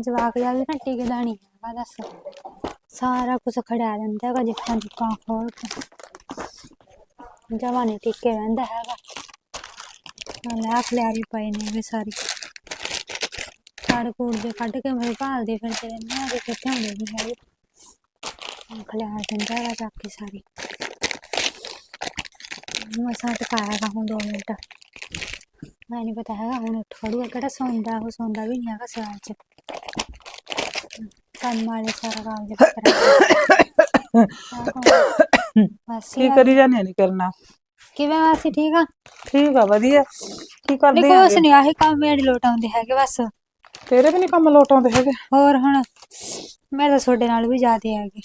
ਜਵਾਕ ਜਾ ਵੀ ਨਾ ਟਿਕਦਾ ਨਹੀਂ ਹੈਗਾ ਦੱਸ। ਸਾਰਾ ਕੁਝ ਖੜਾ ਦਿੰਦਾ ਹੈਗਾ ਜਿੱਕਾਂ ਜੁੱਕਾਂ ਖੋਲ ਕੇ। ਜਮਾ ਨਹੀਂ ਟਿਕੇ ਰਹਿੰਦਾ ਹੈਗਾ। ਲੈ ਖਲਿਆਰੀ ਪਏ ਨੇ ਵੀ ਸਾਰੀ। ਛਾੜ ਕੂੜ ਦੇ ਕੱਢ ਕੇ ਮੈਂ ਭਾਲਦੇ ਫਿਰਦੇ ਰਹਿੰਦੇ ਆ ਕਿ ਕਿੱਥੇ ਹੁੰਦੇ ਨਹੀਂ ਹੈਗੇ। ਖਲਿਆਰ ਦਿੰਦਾ ਹੈਗਾ ਚੱਕ ਕੇ ਸਾਰੀ। ਮਸਾਂ ਟਕਾਇਆ ਗਾ ਹੁਣ 2 ਮਿੰਟ ਮੈਂ ਨਹੀਂ ਪਤਾ ਹੈਗਾ ਹੁਣ ਉੱਠ ਖੜੂਗਾ ਕਿਹੜਾ ਸੌਂਦਾ ਉਹ ਸੌਂਦਾ ਵੀ ਨਹੀਂ ਹੈਗਾ ਸਿਆਲ ਚ ਕੰਮ ਵਾਲੇ ਸਾਰਾ ਕੰਮ ਦੇ ਮਾਸੀ ਕੀ ਕਰੀ ਜਾਂਦੇ ਨਹੀਂ ਕਰਨਾ ਕਿਵੇਂ ਮਾਸੀ ਠੀਕ ਆ ਠੀਕ ਆ ਵਧੀਆ ਕੀ ਕਰਦੇ ਨਹੀਂ ਕੁਛ ਨਹੀਂ ਆਹੀ ਕੰਮ ਮੇਰੇ ਲੋਟ ਆਉਂਦੇ ਹੈਗੇ ਬਸ ਤੇਰੇ ਵੀ ਨਹੀਂ ਕੰਮ ਲੋਟ ਆਉਂਦੇ ਹੈਗੇ ਹੋਰ ਹੁਣ ਮੈਂ ਤਾਂ ਤੁਹਾਡੇ ਨਾਲ ਵੀ ਜ਼ਿਆਦੇ ਹੈਗੇ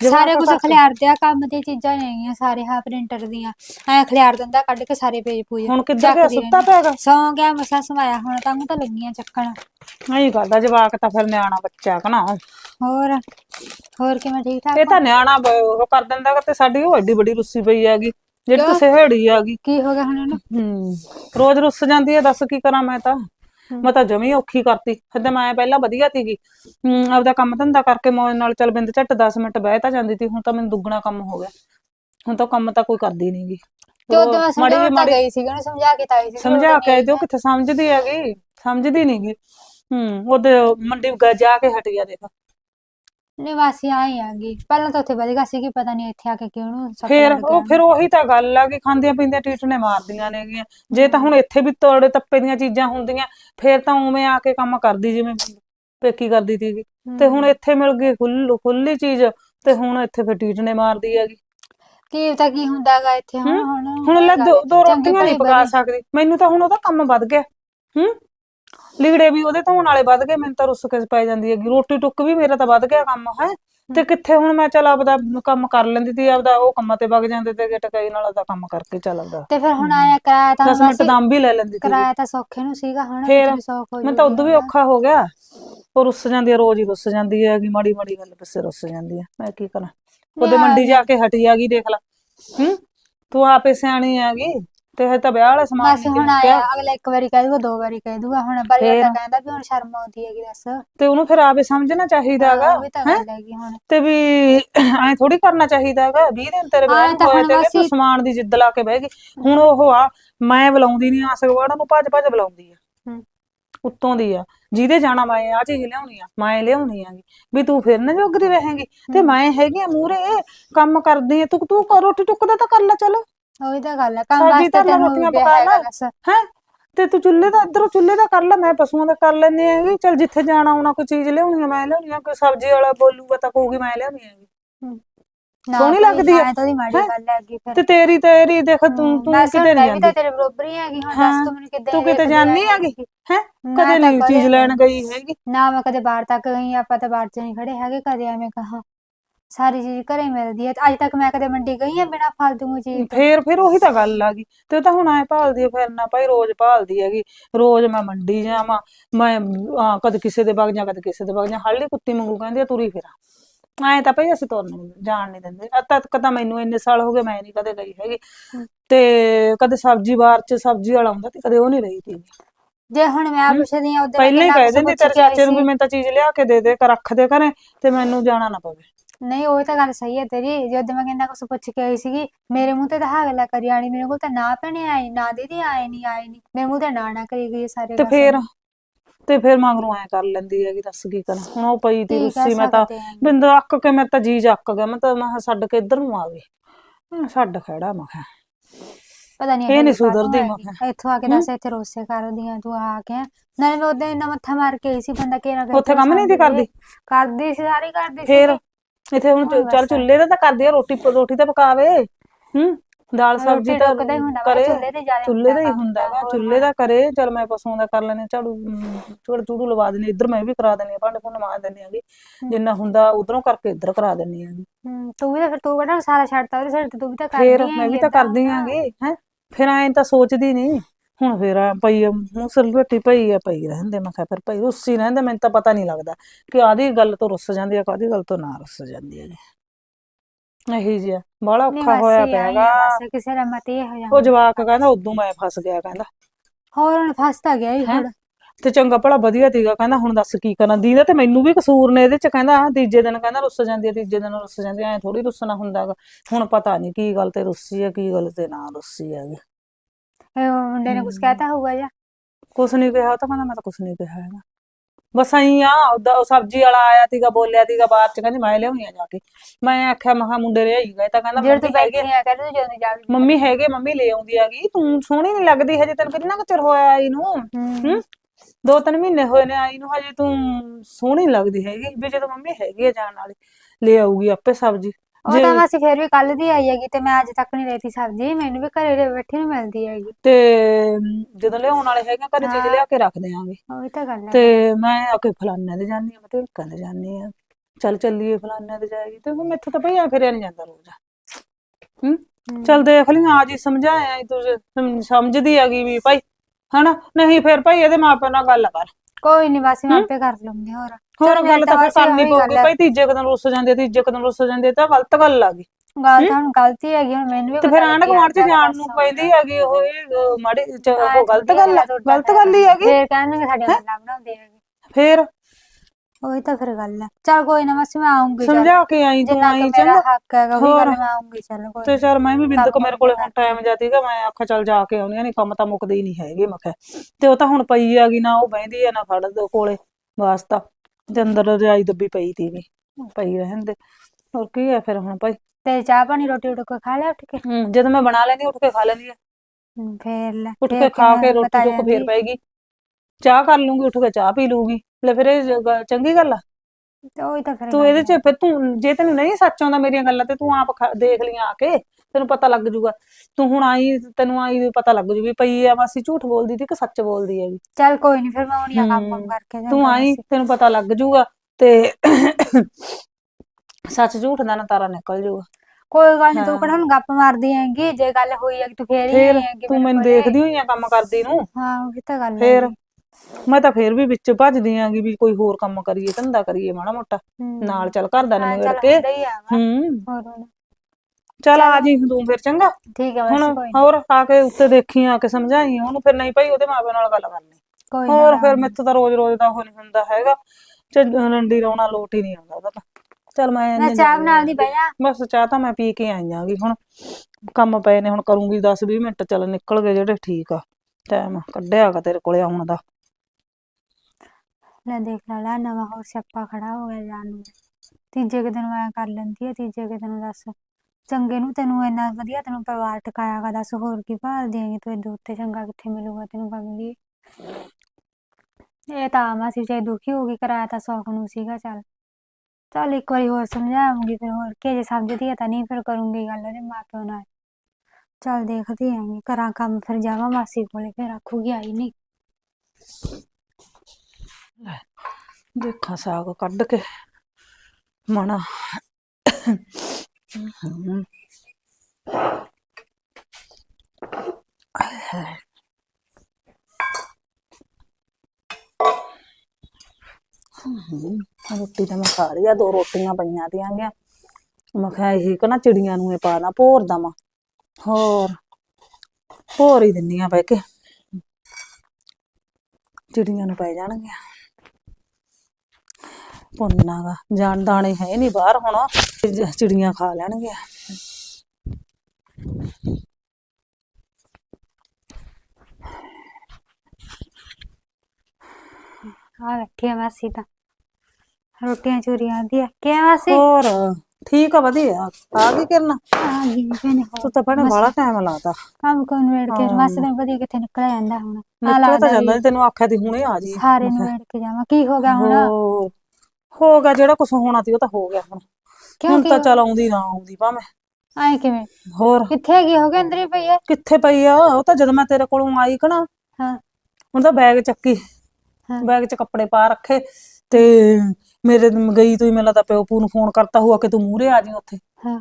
ਸਾਰੇ ਕੁਝ ਘੱਟ। ਖਿਲਾਰਦੇ ਆ ਕੰਮ ਦੀਆਂ ਚੀਜ਼ਾਂ ਨੇਗੀਆਂ ਸਾਰੇ ਹਾਂ ਪ੍ਰਿੰਟਰ ਦੀਆਂ। ਐ ਖਿਲਾਰ ਦਿੰਦਾ ਕੱਢ ਕੇ ਸਾਰੇ ਪੇਜ ਪੂਜ ਹੁਣ ਕਿੱਧਰ ਗਿਆ ਸੁੱਤਾ ਪਿਆਗਾ ਸੌਂ ਗਿਆ ਮਸਾ ਸਮਾਇਆ ਹੁਣ ਤਾਂ ਤਾਂ ਲੱਗੀਆਂ ਚੱਕਣ। ਨਹੀਂ ਕਰਦਾ ਜਵਾਕ ਤਾਂ ਫਿਰ ਨਿਆਣਾ ਬੱਚਾ ਕਨਾ ਹੋਰ ਹੋਰ ਕਿਵੇਂ ਠੀਕ ਠਾਕ ਇਹ ਤਾਂ ਨਿਆਣਾ ਬ- ਉਹ ਕਰ ਦਿੰਦਾ ਗਾ ਤੇ ਸਾਡੀ ਉਹ ਐਡੀ ਵੱਡੀ ਰੁੱਸੀ ਪਈ ਹੈਗੀ ਜਿਹੜੀ ਤਾਂ ਸਹੇੜੀ ਹੈਗੀ। ਕੀ ਹੋ ਗਿਆ ਹੁਣ ਇਹਨੂੰ ਹੂੰ ਰੋਜ਼ ਰੁੱਸ ਜਾਂਦੀ ਹੈ ਦੱਸ ਕੀ ਕਰਾਂ ਮੈਂ ਤਾਂ। ਮੈਂ ਤਾਂ ਜਮੀ ਔਖੀ ਕਰਤੀ। ਫਿਰ ਤਾਂ ਮੈਂ ਪਹਿਲਾਂ ਵਧੀਆ ਸੀਗੀ। ਆਪਦਾ ਕੰਮ ਧੰਦਾ ਕਰਕੇ ਮੌਜ ਨਾਲ ਚੱਲ ਬਿੰਦ ਝੱਟ 10 ਮਿੰਟ ਬਹਿ ਤਾਂ ਜਾਂਦੀ ਸੀ। ਹੁਣ ਤਾਂ ਮੈਨੂੰ ਦੁੱਗਣਾ ਕੰਮ ਹੋ ਗਿਆ। ਹੁਣ ਤਾਂ ਕੰਮ ਤਾਂ ਕੋਈ ਕਰਦੀ ਨਹੀਂਗੀ ਤੇ ਉਦੋਂ ਮੈਂ ਸਮਝਾ ਤਾਂ ਗਈ ਸੀ ਉਹਨੂੰ ਸਮਝਾ ਕੇ ਤਾਈ ਸੀ ਸਮਝਾ ਕੇ ਦਿਓ ਕਿੱਥੇ ਸਮਝਦੀ ਹੈਗੀ? ਸਮਝਦੀ ਨਹੀਂਗੀ ਹੂੰ ਉਹਦੇ ਮੰਡੀ ਗ- ਜਾ ਕੇ ਹਟ ਗਿਆ ਦੇਖ। ਨਿਵਾਸੀ ਆਈ ਆਗੀ ਪਹਿਲਾਂ ਤਾਂ ਉੱਥੇ ਵਧੀਆ ਸੀ ਕਿ ਪਤਾ ਨਹੀਂ ਇੱਥੇ ਆ ਕੇ ਕਿਉਂ ਨੂੰ ਸੱਟ ਫੇਰ ਉਹ ਫਿਰ ਉਹੀ ਤਾਂ ਗੱਲ ਆ ਕਿ ਖਾਂਦੀਆਂ ਪੀਂਦੀਆਂ ਟੀਟਨੇ ਮਾਰਦੀਆਂ ਨੇਗੀਆਂ। ਜੇ ਤਾਂ ਹੁਣ ਇੱਥੇ ਵੀ ਤੋੜੇ ਤੱਪੇ ਦੀਆਂ ਚੀਜ਼ਾਂ ਹੁੰਦੀਆਂ ਫੇਰ ਤਾਂ ਉਵੇਂ ਆ ਕੇ ਕੰਮ ਕਰਦੀ ਜਿਵੇਂ ਪੇਕੀ ਕਰਦੀ ਸੀਗੀ। ਤੇ ਹੁਣ ਇੱਥੇ ਮਿਲ ਗਈ ਖੁੱਲ ਖੁੱਲੀ ਚੀਜ਼ ਤੇ ਹੁਣ ਇੱਥੇ ਫਿਰ ਟੀਟਨੇ ਮਾਰਦੀ ਹੈਗੀ। ਕੀ ਤਾਂ ਕੀ ਹੁੰਦਾਗਾ ਇੱਥੇ ਹੁਣ। ਹੁਣ ਹੁਣ ਲੈ। ਦੋ ਰੋਟੀਆਂ ਨਹੀਂ ਪਕਾ। ਸਕਦੀ। ਮੈਨੂੰ ਤਾਂ ਹੁਣ ਉਹਦਾ ਕੰਮ ਵੱਧ ਗਿਆ। ਹੂੰ। ਲੀੜੇ ਵੀ ਉਹਦੇ ਧੋਣ ਵਾਲੇ ਵੱਧ ਗਏ ਮੈਨੂੰ ਤਾਂ ਰੁੱਸ ਕੇ ਪੈ ਜਾਂਦੀ ਹੈਗੀ। ਰੋਟੀ ਟੁੱਕ ਵੀ ਮੇਰਾ ਤਾਂ ਵੱਧ ਗਿਆ ਕੰਮ ਹੈ। ਤੇ ਕਿੱਥੇ ਹੁਣ ਮੈਂ ਚੱਲ ਆਪਦਾ ਕੰਮ ਕਰ ਲੈਂਦੀ ਸੀ ਆਪਦਾ ਉਹ ਕੰਮਾਂ ਤੇ ਵਗ ਜਾਂਦੇ ਤੇ ਟਕਾਈ ਨਾਲ ਆਪਦਾ ਕੰਮ ਕਰਕੇ ਚੱਲ ਆਪਦਾ। ਤੇ ਫਿਰ ਹੁਣ ਆਇਆ ਕਿਰਾਇਆ ਤਾਂ 10 ਮਿੰਟ ਦਮ ਵੀ ਲੈ ਲੈਂਦੀ ਸੀ ਕਿਰਾਇਆ ਤਾਂ ਸੌਖੇ ਨੂੰ ਸੀਗਾ ਹੁਣ ਫੇਰ ਵੀ ਸੌਖ ਹੋ ਮੈਨੂੰ ਤਾਂ ਉਦੋਂ ਵੀ ਔਖਾ ਹੋ ਗਿਆ। ਉਹ ਰੁੱਸ ਜਾਂਦੀ ਹੈ ਰੋਜ਼ ਹੀ ਰੁੱਸ ਜਾਂਦੀ ਹੈ ਕਿ ਮਾੜੀ ਮਾੜੀ ਗੱਲ ਪਿੱਛੇ ਰੁੱਸ ਜਾਂਦੀ ਹੈ ਮੈਂ ਕੀ ਕਰਾਂ? ਉਹਦੇ ਮੰਡੀ ਜਾ ਕੇ ਹਟੀ ਆ ਗਈ ਦੇਖ ਲੈ। ਹੂੰ? ਤੂੰ ਆਪੇ ਸਿਆਣੀ ਹੈਗੀ। ਤੇ ਹਜੇ ਤਾਂ ਵਿਆਹ ਵਾਲਾ ਸਮਾਨ ਬਸ ਨਹੀਂ ਹੁਣ ਆਇਆ ਅਗਲਾ ਇੱਕ ਵਾਰੀ ਕਹਿ ਦੂਗਾ ਦੋ ਵਾਰੀ ਕਹਿ ਦੂਗਾ ਹੁਣ ਪਰ ਇਹ ਤਾਂ ਕਹਿੰਦਾ ਵੀ ਹੁਣ ਸ਼ਰਮ ਆਉਂਦੀ ਹੈਗੀ ਦੱਸ। ਤੇ ਉਹਨੂੰ ਫਿਰ ਆਪੇ ਸਮਝਣਾ ਚਾਹੀਦਾ ਹੈਗਾ ਉਹ ਵੀ ਤਾਂ ਗੱਲ ਹੈਗੀ ਹੁਣ। ਤੇ ਵੀ ਐ ਥੋੜੀ ਕਰਨਾ ਚਾਹੀਦਾ ਹੈਗਾ 20 ਦਿਨ ਤੇਰੇ ਵਿਆਹ ਐਂ ਨੂੰ ਤਾਂ ਹੋਏ ਹੁਣ ਤੇ ਤੂੰ ਅਸੀਂ- ਸਮਾਨ ਦੀ ਜਿੱਦ ਲਾ ਕੇ ਬਹਿ ਗਈ। ਹੁਣ ਉਹ ਆ ਮੈਂ ਬੁਲਾਉਂਦੀ ਨਹੀਂ ਆਸਗਵਾੜਾ ਨੂੰ ਭੱਜ ਭੱਜ ਬੁਲਾਉਂਦੀ ਆ। ਹੂੰ। ਉੱਤੋਂ ਦੀ ਆ। ਜਿਹਦੇ ਜਾਣਾ ਮੈਂ ਆ ਚੀਜ਼ ਲਿਆਉਣੀ ਆ ਮੈਂ ਲਿਆਉਣੀ ਆਗੀ ਵੀ ਤੂੰ ਫਿਰ ਨਾ ਜੋਗਰੀ ਰਹੇਂਗੀ। ਤੇ ਮੈਂ ਹੈਗੀ ਆ ਮੂਰੇ ਕੰਮ ਕਰਦੀ ਆ ਤੂੰ ਤੂੰ ਕਰ- ਰੋਟੀ ਟੁੱਕਦਾ ਤਾਂ ਕਰ ਲੈ ਚੱਲ। ਉਹੀ ਤਾਂ ਗੱਲ ਹੈ ਕੰਮ ਵਾਸਤੇ ਲੈ, ਤੈਨੂੰ ਰੋਟੀਆਂ ਪਕਾ ਲੈ। ਹੈ? ਤੇ ਤੂੰ ਚੁੱਲ੍ਹੇ ਦਾ ਇੱਧਰੋਂ ਚੁੱਲ੍ਹੇ ਦਾ ਕਰ ਲੈ ਮੈਂ ਪਸ਼ੂਆਂ ਦਾ ਕਰ ਲੈਣੀ ਹੈਗੀ ਚੱਲ ਜਿੱਥੇ ਜਾਣਾ ਆਉਣਾ ਕੋਈ ਚੀਜ਼ ਲਿਆਉਣੀ ਆ ਮੈਂ ਲਿਆਉਣੀ ਆ ਕੋਈ ਸਬਜ਼ੀ ਵਾਲਾ ਬੋਲੂਗਾ ਤਾਂ ਕਹੂਗੀ ਮੈਂ ਲਿਆਉਣੀ ਹੈਗੀ। ਨਾ ਸੋਹਣੀ ਲੱਗਦੀ ਹੈ। ਐਂ ਤਾਂ ਉਹਦੀ ਮਾੜੀ ਹੈਂ? ਗੱਲ ਹੈਗੀ ਫਿਰ। ਤੇ ਤੇਰੀ ਤੇਰੀ ਦੇਖ ਤੂੰ ਤੂੰ ਬਸ ਹੁਣ ਕਿਤੇ ਮੈਂ ਨਹੀਂ ਵੀ ਤਾਂ ਜਾਂਦੀ। ਤੇਰੇ ਬਰੋਬਰ ਹੀ ਹੈਗੀ ਹੁਣ ਹਾਂ, ਦੱਸ ਤੂੰ ਮੈਨੂੰ ਕਿੱਦਾਂ ਤੂੰ ਕਿਤੇ ਜਾਂਦੀ ਹੈਗੀ? ਹੈ? ਕਦੇ ਤਾਂ ਨਹੀਂ ਕਦੇ ਚੀਜ਼ ਲੈਣ। ਗਈ ਹੈਗੀ? ਨਾ ਮੈਂ ਕਦੇ ਬਾਹਰ ਤੱਕ ਗਈ ਆਪਾਂ ਤਾਂ ਬਾਹਰ ਚ ਨਹੀਂ ਖੜੇ ਹੈਗੇ ਕਦੇ ਐਵੇਂ ਕਹਾ। ਸਾਰੀ ਚੀਜ਼ ਘਰੇ ਮਿਲਦੀ ਹੈ ਤੇ ਅੱਜ ਤੱਕ ਮੈਂ ਕਦੇ ਮੰਡੀ ਗਈ ਆ ਬਿਨਾ ਫਾਲਤੂ ਚੀਜ਼ ਤੋਂ। ਫੇਰ ਫਿਰ ਉਹੀ ਤਾਂ ਗੱਲ ਆ ਗਈ। ਤੇ ਉਹ ਤਾਂ ਹੁਣ ਐ ਭਾਲਦੀ ਆ ਫਿਰਨਾ ਭਾਈ ਰੋਜ਼ ਭਾਲਦੀ ਹੈਗੀ। ਰੋਜ਼ ਮੈਂ ਮੰਡੀ ਜਾਵਾਂ ਮੈਂ ਆ, ਕਦੇ ਕਿਸੇ ਦੇ ਵਗ ਜਾ ਕਦੇ ਕਿਸੇ ਦੇ ਵਗ ਜਾ ਹਾਲੀ ਕੁੱਤੀ ਵਾਂਗੂ ਕਹਿੰਦੀ ਆ ਤੁਰੀ ਫਿਰਾਂ। ਐ ਤਾਂ ਭਈ ਅਸੀਂ ਤੁਰਨ ਨੀ- ਜਾਣ ਨਹੀਂ ਦਿੰਦੇ। ਅੱਤ ਤੱਕ ਤਾਂ ਮੈਨੂੰ ਇੰਨੇ ਸਾਲ ਹੋ ਗਏ ਮੈਂ ਨਹੀਂ ਕਦੇ ਗਈ ਹੈਗੀ। ਤੇ ਕਦੇ ਸਬਜ਼ੀ ਬਾਰ ਚ ਸਬਜ਼ੀ ਵਾਲਾ ਆਉਂਦਾ ਤੇ ਕਦੇ ਉਹ ਨਹੀਂ ਰਹੀ ਤੀ। ਜੇ ਹੁਣ ਮੈਂ ਪੁੱਛਦੀ ਆ ਉਧਰ ਪਹਿਲਾਂ ਹੀ ਕਹਿ ਦਿੰਦੀ ਤੇਰੇ ਚਾਚੇ ਨੂੰ ਵੀ ਮੈਂ ਤਾਂ ਚੀਜ਼ ਲਿਆ ਕੇ ਦੇ ਦੇ ਕਰ ਰੱਖ ਦੇ ਘਰੇ ਤੇ ਮੈਨੂੰ ਜਾਣਾ ਨਾ ਪਵੇ। ਨਹੀਂ ਉਹ ਤਾਂ ਗੱਲ ਸਹੀ ਹੈ ਤੇਰੀ ਜਦ ਮੈਂ ਕਿੰਨਾ ਕੁਛ ਪੁੱਛ ਕੇ ਆਈ ਸੀਗੀ ਮੇਰੇ ਮੂੰਹ ਤੇ ਤਾਂ ਹਾਂ ਗੱਲਾਂ ਕਰੀ ਆਣੀ ਮੇਰੇ ਕੋਲ ਤਾਂ ਨਾ ਭੈਣੇ ਆਈ ਨਾ ਦੀਦੀ ਆਏ ਨਹੀਂ ਆਏ ਨਹੀਂ ਮੇਰੇ ਮੂੰਹ ਤੇ ਨਾ ਨਾ ਕਰੀ ਗਈ ਸਾਰੇ ਤੇ। ਫੇਰ ਤੇ ਫੇਰ ਮਗਰੋਂ ਐ ਕਰ ਲੈਂਦੀ ਹੈਗੀ ਦੱਸ ਕੀ ਕਰਾਂ ਹੁਣ ਉਹ ਪਈ ਤੀ ਰੁੱਸੀ ਮੈਂ ਤਾਂ ਸਕਦੇ ਹਾਂ। ਬਿੰਦ ਅੱਕ ਕੇ ਮੈਂ ਤਾਂ ਜੀ ਅੱਕ ਗਿਆ ਮੈਂ ਤਾਂ ਮੈਂ ਛੱਡ ਕੇ ਇੱਧਰ ਨੂੰ ਆ ਗਈ। ਛੱਡ ਖੜਾ ਮੈਂ ਕਿਹਾ। ਪਤਾ ਨਹੀਂ ਇਹ ਨੀ ਸੁਧਰਦੀ ਮੈਂ। ਇੱਥੋਂ ਆ ਕੇ ਦੱਸ ਇੱਥੇ ਰੋਸੇ ਕਰਦੀਆਂ ਤੂੰ ਆ ਕੇ। ਨਾਲੇ ਮੈਂ ਉਹਦੇ ਇੰਨਾ ਮੱਥਾ ਮਾਰ ਕੇ ਆਈ ਸੀ ਬੰਦਾ ਕਿਹੜਾ ਉੱਥੇ ਕੰਮ ਨਹੀਂ ਦੀ ਕਰਦੀ? ਕਰਦੀ ਸੀ ਸਾਰੀ ਕਰਦੀ ਸੀ ਫੇਰ ਇੱਥੇ ਹੁਣ ਚੱਲ। ਚੁੱਲ੍ਹੇ ਦਾ ਤਾਂ ਕਰਦੀ ਆ ਰੋਟੀ ਰੋਟੀ ਤਾਂ ਪਕਾਵੇ। ਹੂੰ ਦਾਲ ਸਬਜ਼ੀ ਤਾਂ ਟੁੱਕਦਾ ਹੀ ਹੁੰਦਾ ਵਾ, ਕਰੇ। ਚੁੱਲ੍ਹੇ ਤੇ ਜ਼ਿਆਦਾ ਚੁੱਲ੍ਹੇ ਦਾ ਹੀ ਹੁੰਦਾ ਵਾ। ਚੁੱਲ੍ਹੇ ਦਾ ਕਰੇ ਚਲ ਮੈਂ ਪਸ਼ੂਆਂ ਦਾ ਕਰ ਲੈਣੇ ਝਾੜੂ ਝੂੜ ਝੂੜੂ ਲਵਾ ਦੇਣੀ ਇੱਧਰ ਮੈਂ ਵੀ ਕਰਾ ਦੇਣੀ ਆ ਭਾਂਡੇ ਮਾਰ ਦੇਣੀ ਆਗੀ ਜਿੰਨਾ ਹੁੰਦਾ ਉਧਰੋਂ ਕਰਕੇ ਇੱਧਰ ਕਰਾ ਦੇਣੀ ਆਗੀ ਹੂੰ, ਤੂੰ ਵੀ ਤਾਂ ਫਿਰ ਤੂੰ ਕਿਹੜਾ ਸਾਰਾ ਛੱਡਤਾ ਉਹਦੇ ਸਿਰ ਤੇ ਤੂੰ ਵੀ ਤਾਂ ਕਰਦੀ ਫੇਰ ਮੈਂ ਵੀ ਤਾਂ ਕਰਦੀ। ਆਂਗੀ ਹੈ। ਫਿਰ ਐਂ ਤਾਂ ਸੋਚਦੀ ਨਹੀਂ ਹੁਣ ਫੇਰ ਐਂ ਪਈ ਆ, ਮੂੰਹ ਸਿਰ ਰੋਟੀ ਪਈ ਆ ਪਈ ਰਹਿੰਦੇ ਮੈਂ ਕਿਹਾ ਫਿਰ ਪਈ ਰੁੱਸੀ ਰਹਿੰਦੇ ਮੈਨੂੰ ਤਾਂ ਪਤਾ ਨਹੀਂ ਲੱਗਦਾ ਕਿ ਆਦੀ ਗੱਲ ਤੋਂ ਰੁੱਸ ਜਾਂਦੀ ਆ ਕਾਦੀ ਗੱਲ ਤੋਂ ਨਾ ਰੁੱਸ ਜਾਂਦੀ ਹੈ ਇਹੀ ਜਿਹਾ ਬੜਾ ਨਹੀਂ ਔਖਾ ਬਸ ਹੋਇਆ ਇਹ ਆਈ ਆ, ਪਿਆਗਾ ਬਸ ਕਿਸੇ ਦਾ ਮਤ ਇਹ ਹੋ ਉਹ ਜਾਂਦਾ ਜਵਾਕ ਕਹਿੰਦਾ ਉਦੋਂ ਮੈਂ ਫਸ ਗਿਆ ਕਹਿੰਦਾ। ਹੋਰ ਹੁਣ ਫਸ ਤਾਂ ਗਿਆ ਹੀ ਹੈਂ? ਹੁਣ। ਤੇ ਚੰਗਾ ਭਲਾ ਵਧੀਆ ਤੀਗਾ ਕਹਿੰਦਾ ਹੁਣ ਦੱਸ ਕੀ ਕਰਾਂ ਦੀਦਾ ਤੇ ਮੈਨੂੰ ਵੀ ਕਸੂਰ ਨੇ ਇਹਦੇ ਚ ਕਹਿੰਦਾ ਆਹ ਤੀਜੇ ਦਿਨ ਕਹਿੰਦਾ ਰੁੱਸ ਜਾਂਦੀ ਹੈ ਤੀਜੇ ਦਿਨ ਰੁੱਸ ਜਾਂਦੀ ਐ ਥੋੜੀ ਰੁੱਸਣਾ ਹੁੰਦਾਗਾ ਹੁਣ ਪਤਾ ਨਹੀਂ ਕੀ ਗੱਲ ਤੇ ਰੁੱਸੀ ਹੈ ਕੀ ਗੱਲ ਤੇ ਨਾ ਰੁੱਸੀ ਹੈਗੀ। ਉਹ ਮੁੰਡੇ ਨੇ ਕੁਝ ਕਹਿਤਾ ਹੋਊਗਾ ਜਾਂ? ਕੁਛ ਨਹੀਂ ਕਿਹਾ ਉਹ ਤਾਂ ਕਹਿੰਦਾ ਮੈਂ ਤਾਂ ਕੁਛ ਨਹੀਂ ਕਿਹਾ ਹੈਗਾ। ਬਸ ਆਈ ਆ ਉਹਦਾ ਉਹ ਸਬਜ਼ੀ ਵਾਲਾ ਆਇਆ ਤੀਗਾ ਬੋਲਿਆ ਤੀਗਾ ਬਾਹਰ ਚ ਕਹਿੰਦੀ ਮੈਂ ਲਿਆਉਣੀ ਆ ਜਾ ਕੇ। ਮੈਂ ਆਖਿਆ ਮਹਾ ਮੁੰਡੇ ਰੇ ਆਈ ਗਏ ਤਾਂ ਕਹਿੰਦਾ ਜਿਹੜੇ ਤੂੰ ਮੰਮੀ ਹੈਗੇ ਬੈਠੀ ਆ ਕਹਿੰਦੇ ਤੂੰ ਜਦੋਂ ਦੀ ਜਾ ਮੰਮੀ ਹੈਗੇ ਮੰਮੀ ਲੈ ਆਉਂਦੀ ਹੈਗੀ ਤੂੰ ਸੋਹਣੀ ਨਹੀਂ ਲੱਗਦੀ ਹਜੇ ਤੈਨੂੰ ਕਿੰਨਾ ਕੁ ਚਿਰ ਹੋਇਆ ਆਈ ਨੂੰ? ਹੂੰ। ਹੂੰ? ਦੋ ਤਿੰਨ ਮਹੀਨੇ ਹੋਏ ਨੇ ਆਈ ਨੂੰ ਹਜੇ ਤੂੰ ਸੋਹਣੀ ਨੀ ਲੱਗਦੀ ਹੈਗੀ ਵੀ ਜਦੋਂ ਮੰਮੀ ਹੈਗੀ ਆ ਜਾਣ ਵਾਲੀ ਲੈ ਆਊਗੀ ਆਪੇ ਸਬਜ਼ੀ। ਉਹ ਤਾਂ ਮਾਸੀ ਫਿਰ ਵੀ ਕੱਲ ਦੀ ਆਈ ਹੈਗੀ ਤੇ ਮੈਂ ਅੱਜ ਤੱਕ ਨਹੀਂ ਲੈਤੀ ਸਬਜ਼ੀ ਮੈਨੂੰ ਵੀ ਘਰੇ ਦੇ ਬੈਠੀ ਨੂੰ ਮਿਲਦੀ ਹੈਗੀ। ਤੇ ਅਮ, ਜਦੋਂ ਲਿਆਉਣ ਵਾਲੇ ਹੈਗੇ ਘਰੇ ਚੀਜ਼। ਲਿਆ ਕੇ ਰੱਖ ਦਿਆਂਗੇ। ਉਹੀ ਤਾਂ ਗੱਲ ਹੈ। ਤੇ ਮੈਂ ਆ ਕੇ ਫਲਾਨੇ ਦੇ ਜਾਂਦੀ ਆ ਮੈਂ ਤੇ ਦੇ ਜਾਂਦੀ ਆ ਚੱਲ ਚੱਲੀਏ ਫਲਾਨੇ ਦੇ ਜਾਏਗੀ ਤੇ ਹੁਣ ਮੈਥੋਂ ਤਾਂ ਭਈਆ ਫਿਰਿਆ ਨਹੀਂ ਜਾਂਦਾ ਰੋਜ਼। ਹੂੰ? ਹੂੰ। ਚੱਲ ਦੇਖ ਲਈ ਅੱਜ ਹੀ ਸਮਝਾਇਆ ਈ ਤੂੰ ਸਮ- ਸਮਝਦੀ ਹੈਗੀ ਵੀ ਭਾਈ ਹਨਾ? ਨਹੀਂ ਫਿਰ ਭਾਈ ਇਹਦੇ ਮਾਪਿਆਂ ਨਾਲ ਗੱਲ ਕਰ। ਕੋਈ ਨਹੀਂ ਬਸ ਮੈਂ ਆਪੇ ਕਰ ਲੂੰਗੀ ਹੋਰ। ਹੋਰ ਗੱਲ ਤਾਂ ਫਿਰ ਕਰਨੀ ਪਊਗੀ। ਭਾਈ ਤੀਜੇ ਕਦਮ ਰੁੱਸ ਜਾਂਦੇ ਤੀਜੇ ਕਦਮ ਰੁੱਸ ਜਾਂਦੇ ਤਾਂ ਗਲਤ ਗੱਲ ਆ ਗਈ। ਗੱਲ ਤਾਂ ਹੁਣ ਗਲਤੀ ਹੈਗੀ ਹੁਣ ਮੈਨੂੰ ਵੀ ਤੇ ਫਿਰ ਲੱਗੀ ਗੁਆਂਢ ਚ ਜਾਣ ਨੂੰ। ਪੈਂਦੀ ਹੈਗੀ ਉਹ ਇਹ ਮਾੜੀ ਉਹ ਗਲਤ ਗੱਲ ਆ ਗਲਤ ਗੱਲ ਹੀ ਹੈਗੀ। ਫੇਰ ਕਹਿਣਗੇ ਸਾਡੀਆਂ ਗੱਲਾਂ ਬਣਾਉਂਦੇ ਹੈਗੇ। ਫੇਰ? ਉਹੀ ਤਾਂ ਫਿਰ ਗੱਲ ਹੈ। ਚੱਲ ਕੋਈ ਨਾ ਬਸ ਮੈਂ ਆਉਂਗੀ ਚੱਲ। ਸਮਝਾ ਕੇ ਆਈ ਤੂੰ ਜਿੰਨਾ ਕੁ ਆਈ ਮੇਰਾ ਚੰਗਾ ਹੱਕ ਹੈਗਾ ਉਹੀ ਹੋਰ। ਮੈਂ ਆਉਂਗੀ ਚੱਲ ਕੋਈ ਤੇ ਚਲ ਮੈਂ ਵੀ ਬਿੰਦਕ ਮੇਰੇ ਕੋਲੇ ਹੁਣ ਟਾਈਮ ਜਾਤੀਗਾ ਮੈਂ ਆਖਿਆ ਚੱਲ ਜਾ ਕੇ ਆਉਣੀ ਆ ਨਹੀਂ ਕੰਮ ਤਾਂ ਮੁੱਕਦੇ ਹੀ ਨਹੀਂ ਹੈਗੇ ਮੈਂ ਕਿਹਾ। ਤੇ ਉਹ ਤਾਂ ਹੁਣ ਪਈ ਹੈਗੀ ਨਾ ਉਹ ਬਹਿੰਦੀ ਆ ਨਾ ਫੜ ਦੋ ਕੋਲੇ ਵਾਸਤਾ ਤੇ। ਅੰਦਰ ਰਜਾਈ ਦੱਬੀ ਪਈ ਤੀਗੀ ਪਈ ਰਹਿਣ ਦੇ। ਹੋਰ ਕੀ ਹੈ ਫਿਰ ਹੁਣ ਭਾਈ? ਤੇ ਚਾਹ ਪਾਣੀ ਰੋਟੀ ਰੋਟੀ ਕੋਈ ਖਾ ਲਿਆ ਉੱਠ ਕੇ? ਜਦੋਂ ਮੈਂ ਬਣਾ ਲੈਂਦੀ ਉੱਠ ਕੇ ਖਾ ਲੈਂਦੀ ਆ। ਹਮ, ਫੇਰ ਲੈ ਉੱਠ ਫੇਰ ਕੇ ਖਾ ਕਿਵੇਂ ਕੇ ਰੋਟੀ ਚੁੱਕ ਫੇਰ ਜਾਂਦੀ। ਪਏਗੀ। ਚਾਹ ਕਰ ਲੂੰਗੀ ਉੱਠ ਕੇ ਚਾਹ ਪੀ ਲੂੰਗੀ। ਲੈ ਫਿਰ ਇਹ ਜ- ਗ- ਚੰਗੀ ਗੱਲ ਆ ਤੇ ਉਹੀ ਤਾਂ ਫਿਰ ਤੂੰ ਇਹਦੇ। ਚ ਫਿਰ ਤੂੰ ਜੇ ਤੈਨੂੰ ਨਹੀਂ ਸੱਚ ਆਉਂਦਾ ਮੇਰੀਆਂ ਗੱਲਾਂ ਤੇ ਤੂੰ ਆਪ ਖ- ਦੇਖ ਲਈਆਂ ਆ ਕੇ ਤੈਨੂੰ ਪਤਾ ਲੱਗ ਜੂਗਾ ਤੂੰ ਹੁਣ ਆਈ ਤੈਨੂੰ ਆਈ ਵੀ ਪਤਾ ਲੱਗ ਜੂ ਵੀ ਪਈ ਆ ਮਾਸੀ ਝੂਠ ਬੋਲਦੀ ਸੀ ਕਿ ਸੱਚ ਬੋਲਦੀ ਹੈਗੀ ਚੱਲ ਕੋਈ ਨਹੀਂ ਫਿਰ ਮੈਂ ਆਉਣੀ ਆ ਕੰਮ ਕੰਮ ਹਮ, ਕਰਕੇ ਤੂੰ ਆਈ। ਤੈਨੂੰ ਪਤਾ ਲੱਗ ਜੂਗਾ ਤੇ ਸੱਚ ਝੂਠ ਦਾ ਨਤਾਰਾ ਨਿਕਲ ਜੂਗਾ ਕੋਈ ਗੱਲ ਨਹੀਂ ਤੂੰ। ਕਿਹੜਾ ਹੁਣ ਗੱਪ ਮਾਰਦੀ ਹੈਗੀ ਜੇ ਗੱਲ ਹੋਈ ਹੈ ਤੂੰ ਫੇਰ ਹੀ ਫੇਰ ਤੂੰ ਮੇਰੇ ਮੈਨੂੰ ਕੋਲੇ। ਦੇਖਦੀ ਹੋਈ ਆ ਕੰਮ ਕਰਦੀ ਨੂੰ ਹਾਂ ਉਹੀ ਤਾਂ ਗੱਲ ਫੇਰ ਹੈਗੀ। ਮੈਂ ਤਾਂ ਫੇਰ ਵੀ ਵਿੱਚ ਭੱਜਦੀ ਆਂਗੀ ਵੀ ਕੋਈ ਹੋਰ ਕੰਮ ਕਰੀਏ ਧੰਦਾ ਕਰੀਏ ਮਾੜਾ ਮੋਟਾ। ਨਾਲ ਚੱਲ ਘਰ ਦਾ ਹਾਂ, ਨਿਬੇੜ ਚੱਲ ਕੇ। ਹੁੰਦਾ ਹੀ ਆ ਵਾ। ਹੂੰ। ਹੋਰ ਹੁਣ? ਚੱਲ ਆ ਜੀ ਤੂੰ ਫਿਰ ਚੰਗਾ। ਠੀਕ ਹੈ ਹੁਣ ਬਸ ਕੋਈ ਨੀ, ਹੋਰ ਆ ਕੇ ਉੱਤੇ ਦੇਖੀ ਆ ਕੇ ਸਮਝਾਈ ਉਹਨੂੰ ਫਿਰ ਨਹੀਂ ਭਾਈ ਉਹਦੇ ਮਾਪਿਆਂ ਨਾਲ ਗੱਲ ਕਰਨੀ। ਕੋਈ ਨਾ ਹੋਰ ਫਿਰ ਮੈਥੋਂ ਤਾਂ ਰੋਜ਼ ਰੋਜ਼ ਦਾ ਉਹ ਨਹੀਂ ਹੁੰਦਾ ਹੈਗਾ। ਰੰਡੀ ਰੋਣਾ ਲੋਟ ਹੀ ਨਹੀਂ ਆਉਂਦਾ ਉਹਦਾ ਤਾਂ। ਚੱਲ ਮੈਂ ਮੈਂ ਇੰਨੇ ਚਾਹ ਬਣਾ ਦੀ। ਬਹਿ ਜਾ ਬਸ ਚਾਹ ਤਾਂ ਮੈਂ ਪੀ ਕੇ ਆਈ ਆਂਗੀ ਹੁਣ। ਕੰਮ ਪਏ ਨੇ ਹੁਣ ਕਰੂੰਗੀ 10 20 ਮਿੰਟ। ਚੱਲ ਨਿਕਲ ਗਏ ਜਿਹੜੇ ਠੀਕ ਆ। ਟਾਈਮ ਕੱਢਿਆਗਾ ਤੇਰੇ ਕੋਲੇ ਆਉਣ ਦਾ। ਲੈ ਦੇਖ ਲਾ ਲੈ ਨਵਾਂ ਹੋਰ ਸਿਆਪਾ ਖੜਾ ਹੋ ਗਿਆ ਜਾਨ ਨੂੰ। ਤੀਜੇ ਕੁ ਦਿਨ ਮੈਂ ਕਰ ਲੈਂਦੀ ਹੈ ਤੀਜੇ ਕੁ ਦਿਨ ਦੱਸ। ਚੰਗੇ ਨੂੰ ਤੈਨੂੰ ਇੰਨਾ ਵਧੀਆ ਤੈਨੂੰ ਪਰਿਵਾਰ ਟਿਕਾਇਆਗਾ ਦੱਸ ਹੋਰ ਕੀ ਭਾਲਦੀ ਹੈਗੀ ਤੂੰ ਇਹਦੇ ਉੱਤੇ, ਚੰਗਾ ਕਿੱਥੇ ਮਿਲੂਗਾ ਤੈਨੂੰ ਕਮਲੀ ਇਹ ਤਾਂ ਮਾਸੀ ਜੇ ਦੁਖੀ ਹੋ ਗਈ, ਕਰਾਇਆ ਤਾਂ ਸੌਖ ਨੂੰ ਸੀਗਾ, ਚੱਲ। ਚੱਲ ਇੱਕ ਵਾਰੀ ਹੋਰ ਸਮਝਾਉਂਗੀ ਫਿਰ ਹੋਰ ਕੀ ਜੇ ਸਮਝਦੀ ਹੈ ਤਾਂ ਨਹੀਂ ਫਿਰ ਕਰੂੰਗੀ ਗੱਲ ਉਹਦੇ ਮਾਪਿਆਂ ਨਾਲ। ਚੱਲ ਦੇਖਦੀ ਆਂਗੀ ਕਰਾਂ ਕੰਮ, ਫਿਰ ਜਾਵਾਂ ਮਾਸੀ ਕੋਲੇ, ਫਿਰ ਆਖੂਗੀ ਆਈ ਨਹੀਂ ਦੇਖਾਂ ਸਾਗ ਕੱਢ ਕੇ ਮਣਾ ਰੋਟੀ ਤਾਂ ਮੈਂ ਖਾ ਲਈ ਆ, ਦੋ ਰੋਟੀਆਂ ਪਈਆਂ ਦੀਆਂ ਗਿਆ ਮੈਂ ਕਿਹਾ ਇਹੀ ਕਿ ਨਾ ਚਿੜੀਆਂ ਨੂੰ ਇਹ ਪਾ ਦਾਂ, ਭੋਰ ਦਵਾਂ। ਹੋਰ, ਭੋਰ ਹੀ ਦਿੰਨੀ ਆ ਬਹਿ ਕੇ। ਚਿੜੀਆਂ ਨੂੰ ਪੈ ਜਾਣਗੀਆਂ। ਪੁੰਨਾਗਾ ਜਾਣ ਦਾਣੇ ਹੈ ਨਹੀਂ ਬਾਹਰ ਹੁਣ ਚਿੜੀਆਂ ਖਾ ਲੈਣਗੀਆਂ। ਆ ਬੈਠੀ ਆ ਮਾਸੀ ਤਾਂ। ਰੋਟੀਆਂ ਚੂਰੀਆਂ ਆਂਦੀ ਆ। ਕਿਆ ਮਾਸੀ? ਹੋਰ ਠੀਕ ਆ ਵਧੀਆ। ਆ ਕੀ ਕਰਨਾ? ਆ ਗਈ ਭੈਣੇ ਤੂੰ ਤਾਂ ਭੈਣੇ ਬਾਹਲਾ ਟਾਈਮ ਲਾਤਾ। ਕੰਮ ਕੋਨ ਵੇੜ ਕੇ। ਮਾਸੀ ਤਾਂ ਵਧੀਆ ਕਿੱਥੇ ਨਿਕਲ ਜਾਂਦਾ ਹੁਣ। ਆ ਨਿਕਲ ਤਾਂ ਜਾਂਦਾ ਤੈਨੂੰ ਆਖਿਆ ਤੀ ਹੁਣੇ ਆ ਜੀ। ਸਾਰੇ ਨੂੰ ਵੇੜ ਕੇ ਜਾਵਾਂ। ਕੀ ਹੋ ਗਿਆ ਹੁਣ? ਹੋ ਗਿਆ ਜਿਹੜਾ ਕੁਝ ਹੋਣਾ ਸੀ ਉਹ ਤਾਂ ਹੋ ਗਿਆ ਹੁਣ। ਕਿਉਂ ਹੁਣ ਤਾਂ ਚੱਲ ਆਉਂਦੀ ਨਾ ਆਉਂਦੀ ਭਾਵੇਂ। ਆਏ ਕਿਵੇਂ? ਹੋਰ? ਕਿੱਥੇ ਹੈਗੀ ਹੋ ਗਿਆ ਅੰਦਰ ਪਈ ਹੈ ਕਿੱਥੇ ਪਈ ਆ? ਉਹ ਤਾਂ ਜਦੋਂ ਮੈਂ ਤੇਰੇ ਕੋਲੋਂ ਆਈ ਕਣਾ ਹਾਂ। ਉਹਦਾ ਬੈਗ ਚੱਕੀ। ਹਾਂ। ਬੈਗ 'ਚ ਕੱਪੜੇ ਪਾ ਰੱਖੇ ਤੇ ਮੇਰੇ ਤੇ ਗਈ ਤੂੰ ਮੈਨੂੰ ਲੱਗਦਾ ਪਿਓ ਪੂ ਨੂੰ ਫੋਨ ਕਰਤਾ ਹੋਊਗਾ ਕਿ ਤੂੰ ਮੂਹਰੇ ਆ ਜੀ ਉੱਥੇ। ਹਾਂ।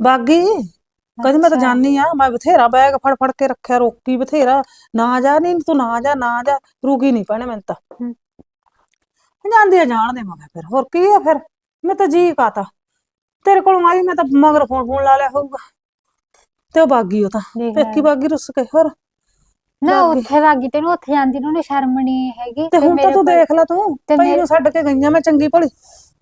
ਬਾਗੀ ਕਹਿੰਦੀ ਮੈਂ ਤਾਂ। ਜਾਣੀ ਆ ਮੈਂ ਬਥੇਰਾ ਬੈਗ ਫੜ ਫੜ ਕੇ ਰੱਖਿਆ ਰੋਕੀ ਬਥੇਰਾ। ਨਾ ਜਾ ਨਹੀਂ ਤੂੰ ਨਾ ਜਾ ਨਾ ਜਾ। ਰੁਕੀ ਨਹੀਂ ਪੈਣੇ ਮੈਨੂੰ ਤਾਂ। ਜਾਂਦੀ ਆ ਜਾਣ ਦੇ ਮੈਂ ਕਿਹਾ ਫਿਰ। ਹੋਰ ਕੀ ਆ ਫਿਰ? ਮੈਂ ਤਾਂ ਜੀ ਕਾਤਾ ਤੇਰੇ ਕੋਲੋਂ ਆਈ ਮੈਂ ਤਾਂ ਮਗਰ ਫੋਨ ਫੋਨ ਲਾ ਲਿਆ ਹੋਊਗਾ। ਤੇ ਉਹ ਬਾਗੀ ਉਹ ਤਾਂ। ਦੇਖ ਲੈ। ਪੇਕੀ ਬਾਗੀ ਰੁੱਸ ਕੇ ਹੋਰ? ਨਾ ਉੱਥੇ ਵਾਗੀ ਤੈਨੂੰ ਉੱਥੇ ਜਾਂਦੀ ਨੂੰ ਉਹਨੂੰ ਸ਼ਰਮ ਨਹੀਂ ਹੈਗੀ। ਤੇ ਹੁਣ ਤਾਂ ਮੇਰੇ ਤੂੰ ਕੋਲ- ਦੇਖ ਲੈ ਤੂੰ। ਤੇ ਭਾਈ ਮੇਰੇ- ਨੂੰ ਛੱਡ ਕੇ ਗਈਆਂ ਮੈਂ ਚੰਗੀ ਭਲੀ।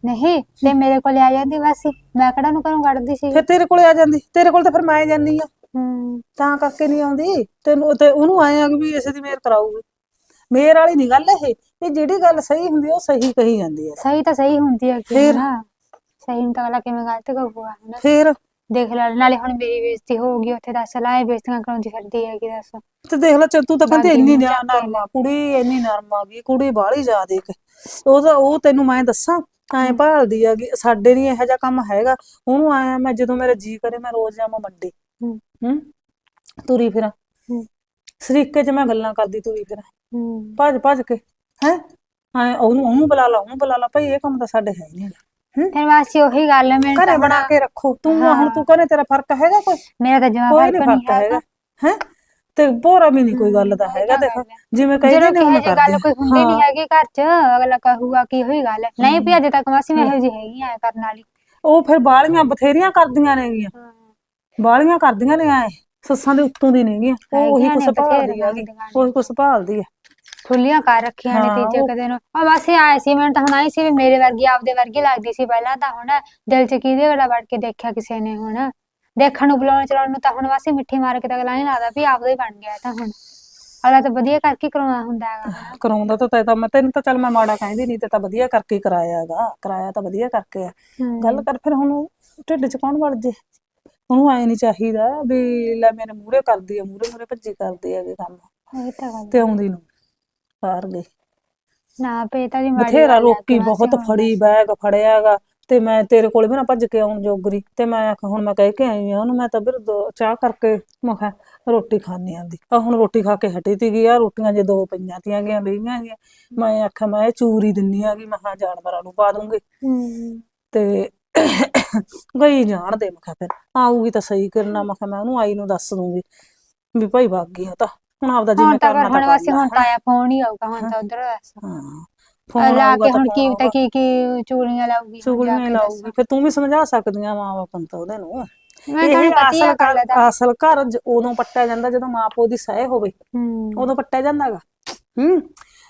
ਨਹੀਂ ਤੇ ਮੇਰੇ ਕੋਲ ਆ ਜਾਂਦੀ ਬਸ। ਮੈਂ ਕਿਹੜਾ ਨੂੰ ਘਰੋਂ ਕੱਢਦੀ ਸੀ? ਫਿਰ ਤੇਰੇ ਕੋਲੇ ਆ ਜਾਂਦੀ। ਤੇਰੇ ਕੋਲ ਤਾਂ ਫਿਰ ਮੈਂ ਜਾਂਦੀ ਆ। ਹੂੰ। ਤਾਂ ਕਰਕੇ ਨਹੀਂ ਆਉਂਦੀ। ਤੈਨੂੰ ਤੇ ਉਹਨੂੰ ਆਏ ਆ ਵੀ ਇਸੇ ਦੀ ਮੇਰ ਕਰਾਊਗੀ। ਮੇਰ ਵਾਲੀ ਨਹੀਂ ਗੱਲ ਇਹ ਇਹ ਜਿਹੜੀ ਗੱਲ ਸਹੀ ਹੁੰਦੀ ਆ, ਉਹ ਸਹੀ ਕਹੀ ਜਾਂਦੀ ਹੈ ਸਹੀ ਤਾਂ ਸਹੀ ਹੁੰਦੀ ਹੈ ਕਿ ਫਿਰ? ਨਾ। ਸਹੀ ਨੂੰ ਤਾਂ ਅਗਲਾ ਕਿਵੇਂ ਗਲਤ ਕਹੂਗਾ ਹਨਾ? ਫੇਰ? ਦੇਖ ਲੈ ਨਾਲੇ ਹੁਣ ਮੇਰੀ ਬੇਇੱਜ਼ਤੀ ਹੋਊਗੀ ਉੱਥੇ ਦੱਸ ਲਾਏ ਬੇਇੱਜ਼ਤੀਆਂ ਕਰਾਉਂਦੀ ਫਿਰਦੀ ਹੈਗੀ ਦੱਸ। ਤੇ ਦੇਖ ਲੈ ਚੱਲ ਤੂੰ ਤਾਂ ਕਹਿੰਦੀ ਬਾਕੀ ਇੰਨੀ ਮੂੰਹ ਨਿਆ ਚੱਕ ਕੇ ਨਰਮਾ ਕੁੜੀ ਇੰਨੀ ਨਰਮ ਆ ਗਈ ਕੁੜੀ ਬਾਹਲੀ ਜਾ ਦੇਖ ਉਹ ਤਾਂ ਉਹ ਤੈਨੂੰ ਮੈਂ ਦੱਸਾਂ ਐਂ ਭਾਲਦੀ ਆ ਕਿ ਸਾਡੇ ਨਹੀਂ ਇਹੋ ਜਿਹਾ ਕੰਮ ਹੈਗਾ। ਉਹਨੂੰ ਆਇਆ ਮੈਂ ਜਦੋਂ ਮੇਰਾ ਜੀ ਕਰੇ ਮੈਂ ਰੋਜ਼ ਜਾਵਾਂ ਮੰਡੀ। ਹੂੰ। ਹੂੰ? ਤੁਰੀ ਫਿਰਾਂ। ਹੂੰ। ਸਰੀਕੇ 'ਚ ਮੈਂ ਗੱਲਾਂ ਕਰਦੀ ਤੁਰੀ ਫਿਰਾਂ। ਹੂੰ ਭੱਜ ਭੱਜ ਕੇ। ਹੈ? ਐ ਉਹਨੂੰ ਉਹਨੂੰ ਬੁਲਾ ਲਾ ਉਹਨੂੰ ਬੁਲਾ ਲਾ। ਭਾਈ ਇਹ ਕੰਮ ਤਾਂ ਸਾਡੇ ਹੈ ਨਹੀਂ ਫਿਰ ਵਾਸੀ ਉਹੀ ਗੱਲ ਹੈ ਮੈਨੂੰ ਘਰੇ ਤਾਂ ਬਣਾ ਬਣਾ ਕੇ ਰੱਖੋ। ਤੂੰ ਆ ਹੁਣ ਤੂੰ ਘਰੇ ਤੇਰਾ ਫ਼ਰਕ ਹੈਗਾ ਕੋਈ? ਮੇਰਾ ਤਾਂ ਜਮਾ ਕੋਈ ਫ਼ਰਕ ਨਹੀਂ ਨਹੀਂ ਫ਼ਰਕ ਹੈਗਾ। ਹੈਗਾ। ਹੈ? ਤੇ ਭੋਰਾ ਵੀ ਨਹੀਂ ਕੋਈ ਗੱਲ ਦਾ ਹਮ, ਹੈਗਾ ਉਹੀ ਤਾਂ ਦੇਖ। ਗੱਲ ਹੈ। ਜਿਵੇਂ ਜਦੋਂ ਕਹਿੰਦੇ ਨੇ ਕਿਹੋ ਉਹਨੂੰ ਜਿਹੀ ਕਰਦੇ ਗੱਲ ਕੋਈ ਹੁੰਦੀ ਨਹੀਂ ਹੈਗੀ ਘਰ 'ਚ ਅਗਲਾ ਕਹੂਗਾ ਕਿ ਉਹੀ ਗੱਲ ਹੈ। ਨਹੀਂ ਵੀ ਅਜੇ ਤੱਕ ਮਾਸੀ ਮੈਂ ਇਹੋ ਜਿਹੀ ਹੈਗੀ ਐ ਕਰਨ ਵਾਲੀ। ਉਹ ਫਿਰ ਬਾਲੀਆਂ ਬਥੇਰੀਆਂ ਕਰਦੀਆਂ ਨੇਗੀਆਂ ਬਾਲੀਆਂ ਕਰਦੀਆਂ ਨੇ ਐ। ਸੱਸਾਂ ਦੇ ਉੱਤੋਂ ਦੀ ਨੇਗੀਆਂ ਉਹ ਉਹੀ ਹੈਗੀਆਂ ਕੁਛ ਨੇ ਭਾਲਦੀ ਬਥੇਰੀਆਂ ਹੈਗੀ। ਹੁੰਦੀਆਂ ਉਹੀ ਕੁਛ ਭਾਲਦੀ ਹੈ। ਖੁੱਲੀਆਂ ਕਰ ਰੱਖੀਆਂ ਨੇ ਹਾਂ, ਤੀਜੇ ਉਹ- ਕਦੇ ਨੂੰ। ਆ ਬਸ ਇਹ ਆਏ ਸੀ ਮੈਨੂੰ ਤਾਂ ਹੁਣ ਆਈ ਸੀ ਵੀ ਮੇਰੇ ਵਰਗੀ ਆਪਦੇ ਵਰਗੀ ਲੱਗਦੀ ਸੀ ਪਹਿਲਾਂ ਤਾਂ ਹੁਣ। ਦਿਲ 'ਚ ਕਿਹਦੇ ਵੇਲਾ ਵੜ ਕੇ ਦੇਖਿਆ ਕਿਸੇ ਨੇ ਹੁਣ। ਦੇਖਣ ਨੂੰ ਬੁਲਾਉਣ ਚਲਾਉਣ ਨੂੰ ਤਾਂ ਹੁਣ ਵਾਸੀ ਮਿੱਠੀ ਮਾਰ ਕੇ ਤਾਂ ਅਗਲਾ ਨਹੀਂ ਲੱਗਦਾ ਵੀ ਆਪਦਾ ਹੀ ਬਣ ਗਿਆ ਇਹ ਤਾਂ ਹੁਣ। ਅਗਲਾ ਤਾਂ ਵਧੀਆ ਕਰਕੇ ਹੀ ਕਰਾਉਣਾ ਹੁੰਦਾ ਹੈਗਾ ਹਨਾ। ਕਰਾਉਂਦਾ ਤਾਂ ਤੈ ਤਾਂ ਮੈਂ ਤੈਨੂੰ ਤਾਂ ਚੱਲ ਮੈਂ ਮਾੜਾ ਕਹਿੰਦੀ ਨਹੀਂ ਤੇ ਤਾਂ ਵਧੀਆ ਕਰਕੇ ਹੀ ਕਰਾਇਆ ਹੈਗਾ। ਕਰਾਇਆ ਤਾਂ ਵਧੀਆ ਕਰਕੇ ਆ। ਹਮ, ਗੱਲ ਕਰ ਫਿਰ ਹੁਣ ਉਹ ਢਿੱਡ 'ਚ ਕੌਣ ਵੜ ਜੇ? ਉਹਨੂੰ ਐ ਨਹੀਂ ਚਾਹੀਦਾ ਵੀ ਲੈ ਮੇਰੇ ਮੂਹਰੇ ਕਰਦੀ ਆ ਮੂਹਰੇ ਮੂਹਰੇ ਭੱਜੀ ਕਰਦੀ ਹੈਗੇ ਕੰਮ। ਉਹੀ ਤਾਂ ਗੱਲ ਤੇ ਆਉਂਦੀ ਨੂੰ। ਬਾਹਰ ਗਈ ਨਾ ਪੇ ਤਾਂ ਦੀ ਮਾੜੀ ਬਥੇਰਾ ਗੱਲ ਰੋਕੀ ਬਹੁਤ ਫੜੀ ਬੈਗ ਫੜਿਆਗਾ ਤੇ ਮੈਂ ਤੇਰੇ ਕੋਲ ਵੀ ਨਾ ਭੱਜ ਕੇ ਆਉਣ ਜੋਗਰੀ ਤੇ ਮੈਂ ਆਖਿਆ ਹੁਣ ਮੈਂ ਕਹਿ ਕੇ ਆਈ ਆ ਉਹਨੂੰ ਮੈਂ ਤਾਂ ਫਿਰ ਦੋ- ਚਾਹ ਕਰਕੇ ਮੈਂ ਕਿਹਾ ਰੋਟੀ ਖਾਣੀ ਆਂਦੀ ਆ ਹੁਣ ਰੋਟੀ ਖਾ ਕੇ ਹਟੀ ਤੀ ਆ ਰੋਟੀਆਂ ਜੇ ਦੋ ਪਈਆਂ ਤੀਆਂ ਗਈਆਂ ਬਈਆਂ ਗਈਆਂ। ਮੈਂ ਆਖਿਆ ਮੈਂ ਇਹ ਚੂਰੀ ਦਿੰਨੀ ਆਗੀ ਮੈਂ ਕਿਹਾ ਜਾਨਵਰਾਂ ਨੂੰ ਪਾ ਦੂੰਗੀ। ਤੇ ਗਈ ਜਾਣ ਦੇ ਮੈਂ ਕਿਹਾ ਫਿਰ ਆਊਗੀ ਤਾਂ ਸਹੀ ਕਰਨਾ ਮੈਂ ਕਿਹਾ ਮੈਂ ਉਹਨੂੰ ਆਈ ਨੂੰ ਦੱਸ ਦੂੰਗੀ ਵੀ ਭਾਈ ਵਗ ਗਈ ਉਹ ਤਾਂ। ਹੁਣ ਆਪਦਾ ਹੁਣ ਜਿਵੇਂ ਤਾਂ ਕਰਨਾ ਹੁਣ ਵਾਸੀ ਕਰ ਹੁਣ ਤਾਂ ਆਇਆ ਫੋਨ ਹੀ ਆਊਗਾ ਹੁਣ ਤਾਂ ਉਧਰ ਹਾਂ ਫੋਨ ਲਾ ਕੇ ਹੁਣ ਕੀ ਤਾਂ ਕੀ ਕੀ ਚੂੜੀਆਂ ਲਾਊਗੀ ਹੁਣ ਦੱਸ ਲਾਊਗੀ। ਫਿਰ ਤੂੰ ਵੀ ਸਮਝਾ ਸਕਦੀਆਂ ਮਾਂ ਬਾਪ ਨੂੰ ਤਾਂ ਉਹਦੇ ਨੂੰ। ਮੈਂ ਤੁਹਾਨੂੰ ਪਤੀ ਆ ਅਸਲ ਗੱਲ ਦਾ। ਘਰ ਅਸਲ ਘਰ ਉਦੋਂ ਪੱਟਿਆ ਜਾਂਦਾ ਜਦੋਂ ਮਾਂ ਪਿਓ ਦੀ ਸਹਿ ਹੋਵੇ। ਉਦੋਂ ਪੱਟਿਆ ਜਾਂਦਾਗਾ। ਹੂੰ।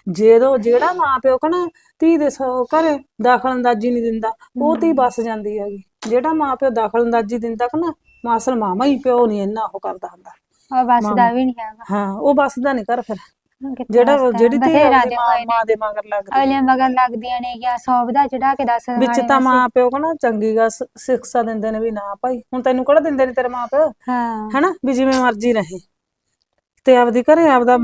ਜਦੋਂ ਜਿਹੜਾ ਮਾਂ ਪਿਓ ਕਹਣਾ ਧੀ ਦੇ ਸੌ ਘਰੇ ਦਖਲ ਅੰਦਾਜ਼ੀ ਨਹੀਂ ਦਿੰਦਾ ਉਹ ਧੀ ਬਸ ਜਾਂਦੀ ਹੈਗੀ। ਜਿਹੜਾ ਮਾਂ ਪਿਓ ਦਖਲ ਅੰਦਾਜ਼ੀ ਦਿੰਦਾ ਕਹਣਾ ਮਾਸਲ ਮਾਮਾ ਹੀ ਪਿਓ ਨਹੀਂ ਇੰਨਾ ਉਹ ਕਰਦਾ ਹੁੰਦਾ। ਉਹ ਬਸ ਦਾ ਵੀ ਨਹੀਂ ਹੈਗਾ। ਹਾਂ ਉਹ ਬਸਦਾ ਨਹੀਂ ਕਰ ਫਿਰ। ਕਿੱਥੇ ਜਿਹੜਾ? ਜਿਹੜੀ ਬਥੇਰਾ ਦੇ ਮਾਂ ਹੋਏ ਨੇ। ਮਾਂ ਦੇ ਮਗਰ ਲੱਗਦੀ ਅਗਲੀਆਂ ਮਗਰ ਲੱਗਦੀਆਂ ਨੇ ਜਾਂ ਸੌ ਵਧਾ ਚੜਾ ਕੇ ਦੱਸ ਵਿੱਚ ਤਾਂ ਮਾਂ ਪਿਓ ਕਹਣਾ ਚੰਗੀ ਗਾ ਸਿੱਖਿਆ ਦਿੰਦੇ ਨੇ ਵੀ ਨਾ ਭਾਈ। ਹੁਣ ਤੈਨੂੰ ਕਿਹੜਾ ਦਿੰਦੇ ਨੇ ਤੇਰੇ ਮਾਂ ਪਿਓ ਹਾਂ। ਹੈਨਾ? ਵੀ ਜਿਵੇਂ ਮਰਜ਼ੀ ਰਹੇ। ਤੇ ਆਪਦੀ ਘਰੇ ਆਪਦਾ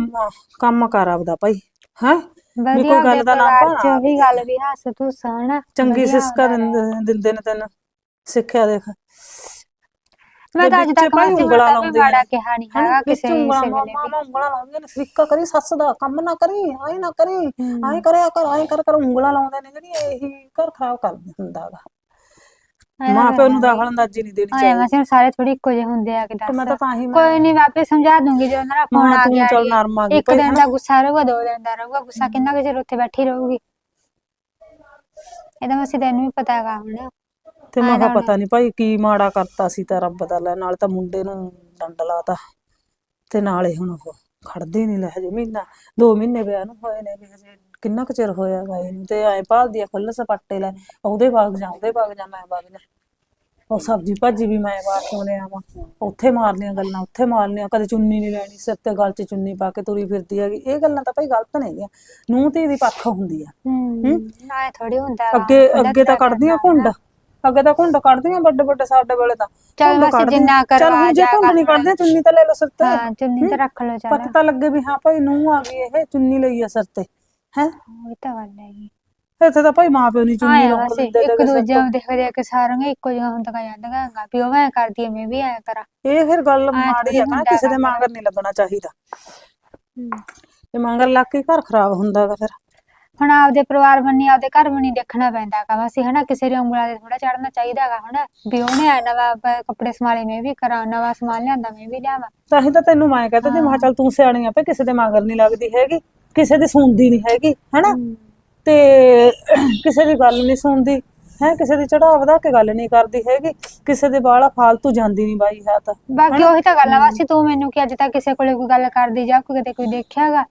ਕੰਮ ਕਰ ਆਪਦਾ ਭਾਈ। ਹੈ? ਵਧੀਆ ਕੋਈ ਗੱਲ ਦਾ ਨਾ ਭਾਣਾ। ਉਹੀ ਗੱਲ ਵੀ ਹੱਸ ਤੂੰ ਸਹਣਾ ਚੰਗੀ ਦਿੰਦੇ ਦਿੰਦੇ ਨੇ ਤੈਨੂੰ। ਸਿੱਖਿਆ ਦੇਖ। ਮੈਂ ਤਾਂ ਅੱਜ ਤੱਕ ਭਾਈ ਉਂਗਲਾਂ ਲਾਉਂਦੀਆਂ ਮਾੜਾ। ਕਿਹਾ ਨਹੀਂ ਹੈਗਾ ਕਿਸੇ ਉਂਗਲਾਂ ਕਿਸੇ ਮਾਂ ਵੇਲੇ ਮਾਂ ਉਂਗਲਾਂ ਲਾਉਂਦੀਆਂ ਨੇ ਸਿੱਕਾ ਕਰੀ ਸੱਸ ਦਾ ਕੰਮ ਨਾ ਕਰੀ ਆਏ ਨਾ ਕਰੀ। ਆਏ ਕਰਿਆ ਕਰ ਆਏ ਕਰ ਕਰ ਉਂਗਲਾਂ ਲਾਉਂਦੇ ਨੇ ਜਿਹੜੀ ਇਹੀ ਘਰ ਖਰਾਬ ਕਰ ਦਿੰਦਾਗਾ ਮਾਂ ਪਿਓ ਨੂੰ। ਦਾਖਲ ਅੰਦਾਜ਼ੀ ਨਹੀਂ ਦੇਣੀ ਚਾਹੀਦੀ ਹੁਣ ਸਾਰੇ ਥੋੜੀ ਇੱਕੋ ਜਿਹੇ ਹੁੰਦੇ ਆ ਕਿ ਤੇ ਮੈਂ ਦੱਸ ਤਾਂ ਤਾਂ ਹੀ ਕੋਈ ਨਹੀਂ ਵਾਪੇ ਸਮਝਾ ਦੂੰਗੀ ਜਦੋਂ ਮੇਰਾ ਫੋਨ ਮਾਂ ਆ ਗਿਆ ਚੱਲ ਜੀ। ਨਰਮ ਆ ਗਈ ਇੱਕ ਦਿਨ ਦਾ ਗੁੱਸਾ ਰਹੂਗਾ ਦੋ ਦਿਨ ਦਾ ਰਹੂਗਾ ਗੁੱਸਾ ਕਿੰਨਾ ਕੁ ਚਿਰ ਉੱਥੇ ਬੈਠੀ ਰਹੂਗੀ ਇਹਦਾ ਮਸੀ ਤੈਨੂੰ ਵੀ ਪਤਾ ਹੈਗਾ ਹੁਣ ਤੇ ਮੈਂ ਕਿਹਾ ਤਾਂ ਪਤਾ ਨਹੀਂ ਭਾਈ ਕੀ ਮਾੜਾ ਕਰਤਾ ਸੀ ਤਾਂ ਰੱਬ ਦਾ ਲੈ ਨਾਲ ਤਾਂ ਮੁੰਡੇ ਨੂੰ ਡੰਡ ਲਾਤਾ। ਤੇ ਨਾਲੇ ਹੁਣ ਉਹ ਖੜਦੇ ਨਹੀਂ ਲੈ ਹਜੇ ਮਹੀਨਾ ਦੋ ਮਹੀਨੇ ਵਿਆਹ ਨੂੰ ਹੋਏ ਨੇ ਵੀ ਹਜੇ ਕਿੰਨਾ ਕੁ ਚਿਰ ਹੋਇਆ ਗਾ ਇਹਨੂੰ ਤੇ ਐ ਭਾਲਦੀ ਆ ਖੁੱਲ ਸਪੱਟੇ ਲੈ ਉਹਦੇ ਬਾਗ ਜਾ ਉਹਦੇ ਬਾਗ ਜਾ ਮੈਂ ਬਾਗ ਜਾ। ਉਹ ਸਬਜੀ ਭਾਜੀ ਵੀ ਮੈਂ ਬਾਹਰ ਤੋਂ ਲੈ ਆਵਾਂ ਉੱਥੇ ਮਾਰਨੀਆਂ ਗੱਲਾਂ ਉੱਥੇ ਮਾਰਨੀਆਂ ਕਦੇ ਚੁੰਨੀ ਨਹੀਂ ਲੈਣੀ ਸਿਰ ਤੇ ਗਲ 'ਚ ਚੁੰਨੀ ਪਾ ਕੇ ਤੁਰੀ ਫਿਰਦੀ ਹੈਗੀ ਇਹ ਗੱਲਾਂ ਤਾਂ ਭਾਈ ਗਲਤ ਨਹੀਂ ਹੈਗੀਆਂ ਨੂੰਹ ਧੀ ਦੀ ਪੱਖ ਹੁੰਦੀ ਆ। ਹੂੰ ਨਾ ਥੋੜੀ ਹੁੰਦਾ ਅੱਗੇ ਅੱਗੇ ਤਾਂ ਕੱਢਦੀਆਂ ਘੁੰਡ ਅੱਗੇ ਤਾਂ ਘੁੰਡ ਕੱਢਦੀਆਂ ਵੱਡੇ ਵੱਡੇ ਸਾਡੇ ਵੇਲੇ ਤਾਂ। ਚੱਲ ਬਸ। ਜਿੰਨਾ ਕਰਵਾ ਜੇ ਜਾ ਘੁੰਡ ਨਹੀਂ ਕੱਢਦੇ ਚੁੰਨੀ ਤਾਂ ਲੈ ਲਓ ਸਿਰ ਤੇ। ਹਾਂ ਚੁੰਨੀ ਤੇ ਰੱਖ ਲਓ ਚੱਲ। ਪਤਾ ਤਾਂ ਲੱਗੇ ਵੀ ਹਾਂ ਭਾਈ ਨੂੰਹ ਆ ਗਈ ਇਹ ਚੁੰਨੀ ਲਈ ਆ ਸਿਰ ਤੇ। ਹੈ? ਉਹ ਤਾਂ ਗੱਲ ਹੈਗੀ ਇੱਥੇ ਤਾਂ ਭਾਈ ਮਾਂ ਪਿਓ ਨਹੀਂ ਚੁੰਨੀ ਲਾਉਣ ਦਿੰਦੇ ਇੱਕ ਦੂਜੇ ਨੂੰ ਦੇਖ ਦੇਖ ਕੇ ਸਾਰੀਆਂ ਇੱਕੋ ਜਿਹਾ ਹੁੰਦੀਆਂ ਜਾਂਦੀਆਂ ਹੈਗਾ ਵੀ ਉਹ ਐ ਕਰਦੀ ਐ ਮੈਂ ਵੀ ਐ ਕਰਾਂ। ਇਹ ਫਿਰ ਗੱਲ ਮਾੜੀ ਆ ਨਾ ਹੁੰਦਾ ਕਿਸੇ ਦੇ। ਮਗਰ ਨਹੀਂ ਲੱਗਣਾ ਚਾਹੀਦਾ। ਤੇ ਮਗਰ ਲੱਗ ਕੇ ਘਰ ਖਰਾਬ ਹੁੰਦਾਗਾ ਫਿਰ। ਹੁਣ ਆਪਦੇ ਪਰਿਵਾਰ ਬੰਨੀ ਆਪਦੇ ਘਰ ਬੰਨੀ ਦੇਖਣਾ ਪੈਂਦਾ ਹੈਗਾ। ਵੈਸੇ ਹਨਾ ਕਿਸੇ ਦੀ ਉਂਗਲਾਂ ਤੇ ਥੋੜਾ ਚੜਨਾ ਚਾਹੀਦਾ ਹੈਗਾ ਹਨਾ? ਵੀ ਉਹਨੇ ਆ ਨਵਾਂ ਪ- ਕੱਪੜੇ ਸਮਾਲੇ ਮੈਂ ਵੀ ਕਰਾਂ ਨਵਾਂ ਸਮਾਨ ਲਿਆਂਦਾ ਮੈਂ ਵੀ ਲਿਆਵਾਂ। ਤਾਂ ਹੀ ਤਾਂ ਤੈਨੂੰ ਮੈਂ ਕਹਤਾ ਤੇ ਮੈਂ ਚੱਲ ਤੂੰ ਸਿਆਣੀ ਆ ਭਈ ਕਿਸੇ ਦੇ ਮਗਰ ਨਹੀਂ ਲੱਗਦੀ ਹੈਗੀ ਕਿਸੇ ਦੀ ਸੁਣਦੀ ਨਹੀਂ ਹੈਗੀ ਹੈਨਾ? ਤੇ ਕਿਸੇ ਦੀ ਗੱਲ ਨਹੀਂ ਸੁਣਦੀ ਹੈ? ਕਿਸੇ ਦੀ ਚੜਾ ਵਧਾ ਕੇ ਗੱਲ ਨਹੀਂ ਕਰਦੀ ਹੈਗੀ ਕਿਸੇ ਦੇ ਬਾਲਾ ਫਾਲਤੂ ਜਾਂਦੀ ਨਹੀਂ ਬਾਈ ਹੈ ਤਾਂ ਬਾਕੀ ਉਹੀ ਤਾਂ ਗੱਲ ਆ ਵਾਸੀ ਤੂੰ ਮੈਨੂੰ ਕਿ ਅੱਜ ਤੱਕ ਕਿਸੇ ਕੋਲੇ ਕੋਈ ਗੱਲ ਕਰਦੀ ਜਾਂ ਕੋਈ ਕਿਤੇ ਕੋਈ ਦੇਖਿਆਗਾ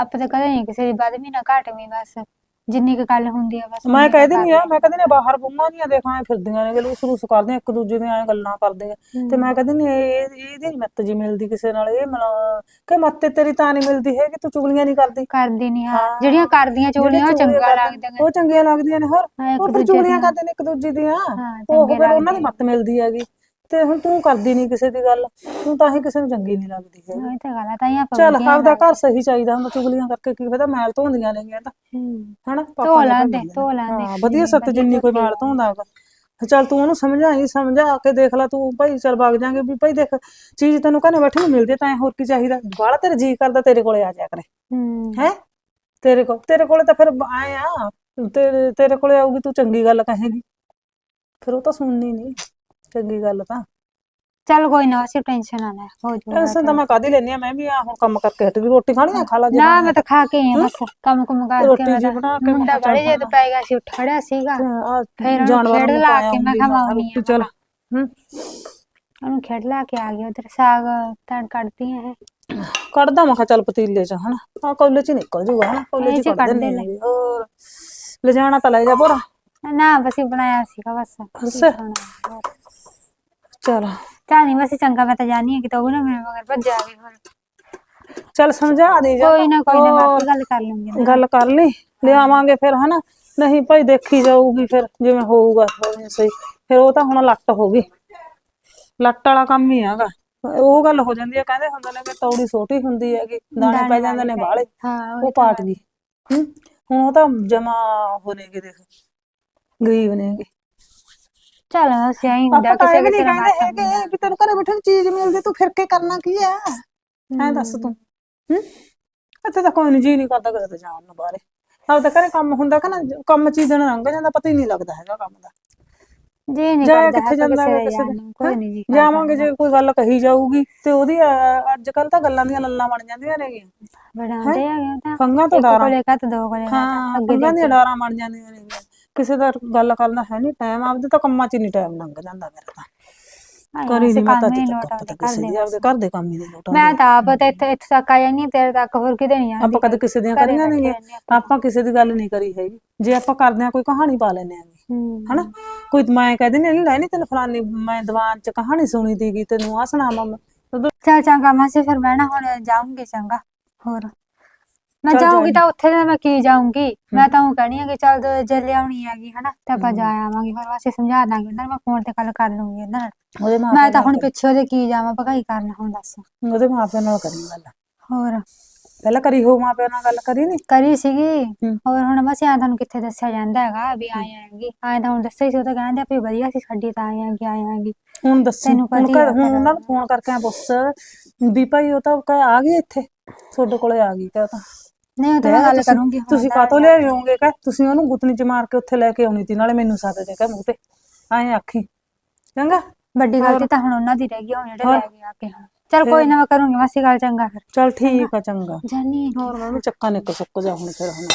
ਆਪਾਂ ਤਾਂ ਕਦੇ ਨਹੀਂ ਕਿਸੇ ਦੀ ਵੀ ਨਾ ਘੱਟ ਵੀ ਬਸ ਜਿੰਨੀ ਕੁ ਗੱਲ ਹੁੰਦੀ ਆ ਬਸ ਮੈਂ ਉਨੀ ਕੁ ਕਹਿ ਦਿੰਦੀ ਆ ਮੈਂ ਕਹਿੰਦੀ ਨੇ ਬਾਹਰ ਬੁੰਮਾਂ ਦੀਆਂ ਦੇਖਾਂ ਫਿਰਦੀਆਂ ਨੇ ਗਲੂਸ ਰੂਸ ਕਰਦੀਆਂ ਇੱਕ ਦੂਜੇ ਦੀਆਂ ਐਂ ਗੱਲਾਂ ਕਰਦੀਆਂ ਤੇ ਮੈਂ ਕਹਿੰਦੀ ਨਹੀਂ ਇਹ ਇਹਦੀ ਨੀ ਮੱਤ ਜੀ ਮਿਲਦੀ ਕਿਸੇ ਨਾਲ ਇਹ ਮਨ ਕਿ ਮੱਤ ਤੇਰੀ ਤਾਂ ਨਹੀਂ ਮਿਲਦੀ ਹੈਗੀ ਤੂੰ ਚੁਗਲੀਆਂ ਨਹੀਂ ਕਰਦੀ। ਕਰਦੀ ਨਹੀਂ ਹਾਂ। ਹਾਂ। ਜਿਹੜੀਆਂ ਕਰਦੀਆਂ ਚੋਲੀਆਂ ਉਹ ਜਿਹੜੀਆਂ ਚੰਗਾ ਚੁਗਲੀਆਂ ਲੱਗਦੀਆਂ ਉਹ ਚੰਗੀਆਂ ਲੱਗਦੀਆਂ ਨੇ ਹੋਰ। ਹਾਂ, ਇੱਕ ਉਹ ਫਿਰ ਦੂਜੇ ਚੁਗਲੀਆਂ ਦੀਆਂ। ਕਰਦੇ ਨੇ ਇੱਕ ਦੂਜੇ ਦੀਆਂ। ਹਾਂ ਉਹ ਚੰਗੇ ਫਿਰ ਉਹਨਾਂ ਦੀ ਲੱਗਦੇ ਮੱਤ ਮਿਲਦੀ ਹੈਗੀ। ਤੇ ਹੁਣ ਤੂੰ ਕਰਦੀ ਨਹੀਂ ਕਿਸੇ ਦੀ ਗੱਲ ਤੂੰ ਤਾਂ ਹੀ ਕਿਸੇ ਨੂੰ ਚੰਗੀ ਨਹੀਂ ਲੱਗਦੀ ਹੈਗੀ। ਉਹ ਤਾਂ ਗੱਲ ਆ ਤਾਂ ਹੀ ਆਪਾਂ ਚੱਲ ਆਪਦਾ ਘਰ ਸਹੀ ਚਾਹੀਦਾ ਹੁੰਦਾ ਚੁਗਲੀਆਂ ਕਰਕੇ ਕੀ ਪਤਾ ਮੈਲ ਧੋਂਦੀਆਂ ਨੇ ਗਿਆ ਤਾਂ। ਹੂੰ। ਹਨਾ ਧੋ ਲੈਂਦੇ, ਧੋ। ਲੈਂਦੇ। ਹਾਂ ਵਧੀਆ ਸੱਤ ਜਿੰਨੀ ਕੋਈ ਮੈਲ ਧੋਂਦਾ ਹੈਗਾ। ਚੱਲ ਤੂੰ ਉਹਨੂੰ ਸਮਝਾਈ ਸਮਝਾ ਕੇ ਦੇਖ ਲੈ ਤੂੰ ਭਾਈ ਚੱਲ ਵਗ ਜਾਾਂਗੇ ਵੀ ਭਾਈ ਦੇਖ ਚੀਜ਼ ਤੈਨੂੰ ਘਰੇ ਬੈਠੀ ਨੂੰ ਮਿਲਦੀ ਤਾਂ ਹੋਰ ਕੀ ਚਾਹੀਦਾ? ਬਾਹਲਾ ਤੇਰਾ ਜੀ ਕਰਦਾ ਤੇਰੇ ਕੋਲੇ ਆ ਜਾਇਆ ਕਰੇ। ਹੂੰ। ਹੈ? ਤੇਰੇ ਕੋਲ ਤੇਰੇ ਕੋਲੇ ਤਾਂ ਫਿਰ ਆਏ ਆ ਤੇਰੇ ਤੇਰੇ ਕੋਲੇ ਆਊਗੀ ਤੂੰ ਚੰਗੀ ਗੱਲ ਕਹੇਗੀ। ਫਿਰ ਉਹ ਤਾਂ ਸੁਣਨੀ ਨਹੀਂ ਚੰਗੀ ਗੱਲ ਤਾਂ। ਚੱਲ ਕੋਈ ਨਾ ਅਸੀਂ ਟੈਨਸ਼ਨ ਨਾ ਲੈ ਹੋ ਜਾਊਗਾ ਟੈਨਸ਼ਨ ਤਾਂ ਮੈਂ ਕਾਦੀ ਲੈਣੀ ਆ ਮੈਂ ਵੀ ਆ ਹੁਣ ਕੰਮ ਕਰਕੇ ਹਟ ਗਈ ਰੋਟੀ ਖਾਣੀ ਆ ਖਾ ਲਾ ਜੇ ਨਾ ਮੈਂ ਤਾਂ ਖਾ ਕੇ ਆਈ ਆ ਬਸ ਕੰਮ ਕੁਮ ਕਰਕੇ ਰੋਟੀ ਜੀ ਤਾਂ ਬਣਾ ਕੇ ਮੁੰਡਾ ਬੜੇ ਜੇ ਪੈ ਗਿਆ ਸੀ ਉੱਠ ਖੜਿਆ ਸੀਗਾ। ਆ ਫਿਰ ਜਾਨਵਰਾਂ ਖੇਡ ਨੂੰ ਲਾ ਕੇ ਮੈਂ ਰੋਟੀ ਆ। ਚੱਲ। ਹੂੰ। ਉਹਨੂੰ ਖੇਡ ਲਾ ਕੇ ਆ ਗਈ ਉਧਰ ਸਾਗ ਤੜ ਕੱਢਦੀ ਹੈ ਕੱਢਦਾ ਮੈਂ ਕਿਹਾ ਚੱਲ ਪਤੀਲੇ ਚ ਹਨਾ। ਆ ਕੌਲੇ ਚ ਨਿਕਲ ਜੂਗਾ ਹਨਾ। ਕੌਲੇ ਇਹ ਚ ਕੱਢ। ਨੇ। ਹੋਰ ਲਿਜਾਣਾ ਤਾਂ ਲੈ ਜਾ ਭੋਰਾ। ਨਾ ਬਸ ਹੀ ਬਣਾਇਆ ਸੀਗਾ ਬਸ। ਬਸ? ਚੱਲ। ਚੱਲ ਨੀ ਬਸ ਚੰਗਾ ਮੈਂ ਤਾਂ ਜਾਣੀ ਹੈ ਕਿ ਤੂੰ ਵੀ ਨਾ ਮੇਰੇ ਮਗਰ ਭੱਜਿਆ ਵੀ ਹੋਰ ਚੱਲ ਸਮਝਾ ਦੇ ਜਾ। ਕੋਈ ਨਾ ਕੋਈ ਨਾ। ਆਪੇ ਗੱਲ ਕਰ ਲੂੰਗੀ। ਗੱਲ ਕਰ ਲਈ ਲਿਆਵਾਂਗੇ ਫਿਰ ਹਨਾ? ਨਹੀਂ ਭਾਈ ਦੇਖੀ ਜਾਊਗੀ ਫਿਰ ਜਿਵੇਂ ਹੋਊਗਾ ਹੋਵੇ ਸਹੀ। ਫਿਰ ਉਹ ਤਾਂ ਹੁਣ ਲੱਟ ਹੋ ਗਈ। ਲੱਟ ਵਾਲਾ ਕੰਮ ਹੀ ਹੈਗਾ। ਉਹ ਗੱਲ ਹੋ ਜਾਂਦੀ ਹੈ ਕਹਿੰਦੇ ਹੁੰਦੇ ਨੇ ਕਿ ਤੌੜੀ ਛੋਟੀ ਹੁੰਦੀ ਹੈਗੀ ਦਾਣੇ ਪੈ ਜਾਂਦੇ ਨੇ ਬਾਹਲੇ। ਹਾਂ ਉਹ ਪਾਟ ਗਈ। ਹੂੰ? ਹੁਣ ਉਹ ਤਾਂ ਜਮਾ ਹੋਣੇਗੇ ਦੇਖ ਗਰੀਬ ਨੇਗੇ। ਚੱਲ ਅਸੀਂ ਆਈ ਹੁੰਦਾ ਆਪਾਂ ਤਾਂ ਕਿਸੇ ਇਹ ਵੀ ਕਿਸੇ ਨਹੀਂ ਨਾਲ ਕਹਿੰਦੇ ਹੈਗੇ ਵੀ ਤੈਨੂੰ ਘਰੇ ਬੈਠੇ ਨੂੰ ਚੀਜ਼ ਮਿਲਦੀ ਤੂੰ ਫਿਰ ਕੇ ਕਰਨਾ ਕੀ ਹੈ ਐਂ ਦੱਸ ਤੂੰ। ਹੂੰ? ਇੱਥੇ ਤਾਂ ਕੋਈ ਨਹੀਂ ਜੀ ਨਹੀਂ ਕਰਦਾ ਕਿਤੇ ਜਾਣ ਨੂੰ ਬਾਹਰੇ। ਆਪਦਾ ਘਰੇ ਕੰਮ ਹੁੰਦਾ ਕਿ ਨਾ ਕੰਮ ਚੀਜ਼ ਦਿਨ ਲੰਘ ਜਾਂਦਾ ਪਤਾ ਹੀ ਨਹੀਂ ਲੱਗਦਾ ਹੈਗਾ ਕੰਮ ਦਾ। ਜੀ ਨਹੀਂ ਜਾਇਆ ਕਰਦਾ ਕਿੱਥੇ ਹੈਗਾ ਜਾਂਦਾ ਕਿਸੇ ਦੇ। ਕਿਸੇ ਕੋਈ ਨਹੀਂ ਜੀ ਜਾਵਾਂਗੇ ਜੇ ਕੋਈ ਗੱਲ ਕਹੀ ਜਾਊਗੀ ਤੇ ਉਹਦੀ ਅੱਜ ਕੱਲ ਤਾਂ ਗੱਲਾਂ ਦੀਆਂ ਲੱਲਾਂ ਬਣ ਜਾਂਦੀਆਂ ਨੇਗੀਆਂ। ਬਣਾਉਂਦੇ ਹੈਗੇ ਤਾਂ ਫੰਗਾਂ ਤੋਂ ਡਾਰਾਂ। ਕੋਲੇ ਕੱਤ ਦੋ ਕੋਲੇ ਹਾਂ ਅੱਗੇ ਦੀਆਂ ਡਾਰਾਂ ਬਣ ਜਾਂਦੀਆਂ ਨੇਗੀਆਂ। ਕਿਸੇ ਦਾ ਗੱਲ ਕਰਨ ਦਾ ਹੈ ਨਹੀਂ ਟਾਈਮ ਆਪਦੇ ਤਾਂ ਕੰਮਾਂ 'ਚ ਨਹੀਂ ਟਾਈਮ ਲੰਘ ਜਾਂਦਾ ਮੇਰਾ ਤਾਂ। ਕਰੀ ਨਹੀਂ ਮੈਂ ਤਾਂ ਅੱਜ ਤੱਕ ਪਤਾ ਕਿਸੇ ਦੀ ਆਪਦੇ ਘਰ ਦੇ ਕੰਮ ਹੀ ਨਹੀਂ ਲੋਟਾ ਮੈਂ ਤਾਂ ਆਪ ਤੇ ਇੱਥੇ ਇੱਥੇ ਤੱਕ ਆਇਆ ਨਹੀਂ ਤੇਰੇ ਤੱਕ ਹੋਰ ਕਿਤੇ ਨਹੀਂ ਆਪਾਂ ਕਦੇ ਕਿਸੇ ਦੀਆਂ ਕਰੀਆਂ ਨਹੀਂ ਆਪਾਂ। ਕਿਸੇ ਦੀ ਗੱਲ ਨਹੀਂ ਕਰੀ ਹੈਗੀ। ਜੇ ਆਪਾਂ ਕਰਦੇ ਆ ਕੋਈ ਕਹਾਣੀ ਪਾ ਲੈਨੇ ਆਂਗੇ ਹਨਾ? ਕੋਈ ਮੈਂ ਕਹਿੰਦੀ ਨਹੀਂ ਲੈ ਨਹੀਂ ਤੈਨੂੰ ਫਲਾਨੀ ਮੈਂ ਦੀਵਾਨ 'ਚ ਕਹਾਣੀ ਸੁਣੀ ਤੀਗੀ ਤੈਨੂੰ ਆ ਸੁਣਾਵਾਂ ਮੈਂ। ਚੱਲ ਚੰਗਾ ਮਾਸੀ ਫਿਰ ਮੈਂ ਨਾ ਹੁਣ ਜਾਊਂਗੀ ਚੰਗਾ ਹੋਰ। ਮੈਂ ਚੱਲ ਜਾਊਂਗੀ ਤਾਂ ਉੱਥੇ ਤਾਂ ਮੈਂ ਕੀ ਜਾਊਂਗੀ? ਮੈਂ ਤਾਂ ਉਹ ਕਹਿਣੀ ਆ ਕਿ ਚੱਲ ਜੇ- ਜੇ ਲਿਆਉਣੀ ਹੈਗੀ ਹਨਾ ਤਾਂ ਆਪਾਂ ਜਾ ਆਵਾਂਗੇ ਹੋਰ ਵਾਸਤੇ ਸਮਝਾ ਦਾਂਗੇ ਉਹਨਾਂ ਨੂੰ ਮੈਂ ਫੋਨ ਤੇ ਗੱਲ ਕਰ ਲੂੰਗੀ ਉਹਨਾਂ ਨਾਲ। ਉਹਦੇ ਮਾਂ ਮੈਂ ਤਾਂ ਹੁਣ ਪਿੱਛੇ ਉਹਦੇ ਕੀ ਜਾਵਾਂ ਭਗਾਈ ਕਰਨ ਹੁਣ ਦੱਸ। ਉਹਦੇ ਮਾਪਿਆਂ ਨਾਲ ਕਰੀ ਗੱਲ। ਹੋਰ? ਪਹਿਲਾਂ ਕਰੀ ਹੋ ਮਾਪਿਆਂ ਨਾਲ ਗੱਲ ਕਰੀ ਨਹੀਂ ਕਰੀ ਸੀਗੀ। ਹੋਰ ਹੁਣ ਬਸ ਐਂ ਤੁਹਾਨੂੰ ਕਿੱਥੇ ਦੱਸਿਆ ਜਾਂਦਾ ਹੈਗਾ ਵੀ ਆਏ ਆਂਗੀ ਆਏ ਤਾਂ ਹੁਣ ਦੱਸਿਆ ਸੀ ਉਹ ਤਾਂ ਕਹਿੰਦੇ ਆ ਵੀ ਵਧੀਆ ਸੀ ਸਾਡੀ ਤਾਂ ਆਏ ਆਂਗੀ ਆਏ ਆਂਗੀ ਹੁਣ ਦੱਸੀ। ਤੈਨੂੰ ਹੁਣ ਆ। ਉਹਨਾਂ ਨੂੰ ਫੋਨ ਕਰਕੇ ਆ ਪੁੱਛ। ਵੀ ਭਾਈ ਉਹ ਤਾਂ ਆ ਗਈ ਇੱਥੇ ਤੁਹਾਡੇ ਕੋਲੇ ਆ ਗਈ ਤਾਂ। ਨਹੀਂ ਉਹ ਤਾਂ ਮੈਂ ਗੱਲ ਕਰੂੰਗੀ ਹੁਣ ਤੁਸੀਂ ਕਾਤੋਂ ਲਿਆਏ ਹੋਗੇ ਕਹ ਤੁਸੀਂ ਉਹਨੂੰ ਗੁੱਤਨੀ ਚ ਮਾਰ ਕੇ ਉੱਥੇ ਲੈ ਕੇ ਆਉਣੀ ਸੀ ਨਾਲੇ ਮੈਨੂੰ ਸੱਦ ਦੇ ਕਹ ਮੂੰਹ ਤੇ। ਐਂ ਆਖੀ। ਚੰਗਾ? ਵੱਡੀ ਗਲਤੀ ਤਾਂ ਹੁਣ ਉਹਨਾਂ ਦੀ ਰਹਿ ਗਈ ਹੁਣ ਜਿਹੜੇ। ਲੈ ਕੇ ਆ ਕੇ ਹੁਣ। ਚੱਲ ਕੋਈ ਨਾ ਮੈਂ ਕਰੂੰਗੀ ਮਾਸੀ ਗੱਲ ਚੰਗਾ ਫਿਰ। ਚਲ ਠੀਕ ਆ ਚੰਗਾ। ਜਾਨੀ ਹੋਰ ਮੈਂ ਵੀ ਚੱਕਾ ਨਿੱਕ ਸੁੱਕ ਜਾ ਹੁਣ ਫਿਰ ਹੁਣ।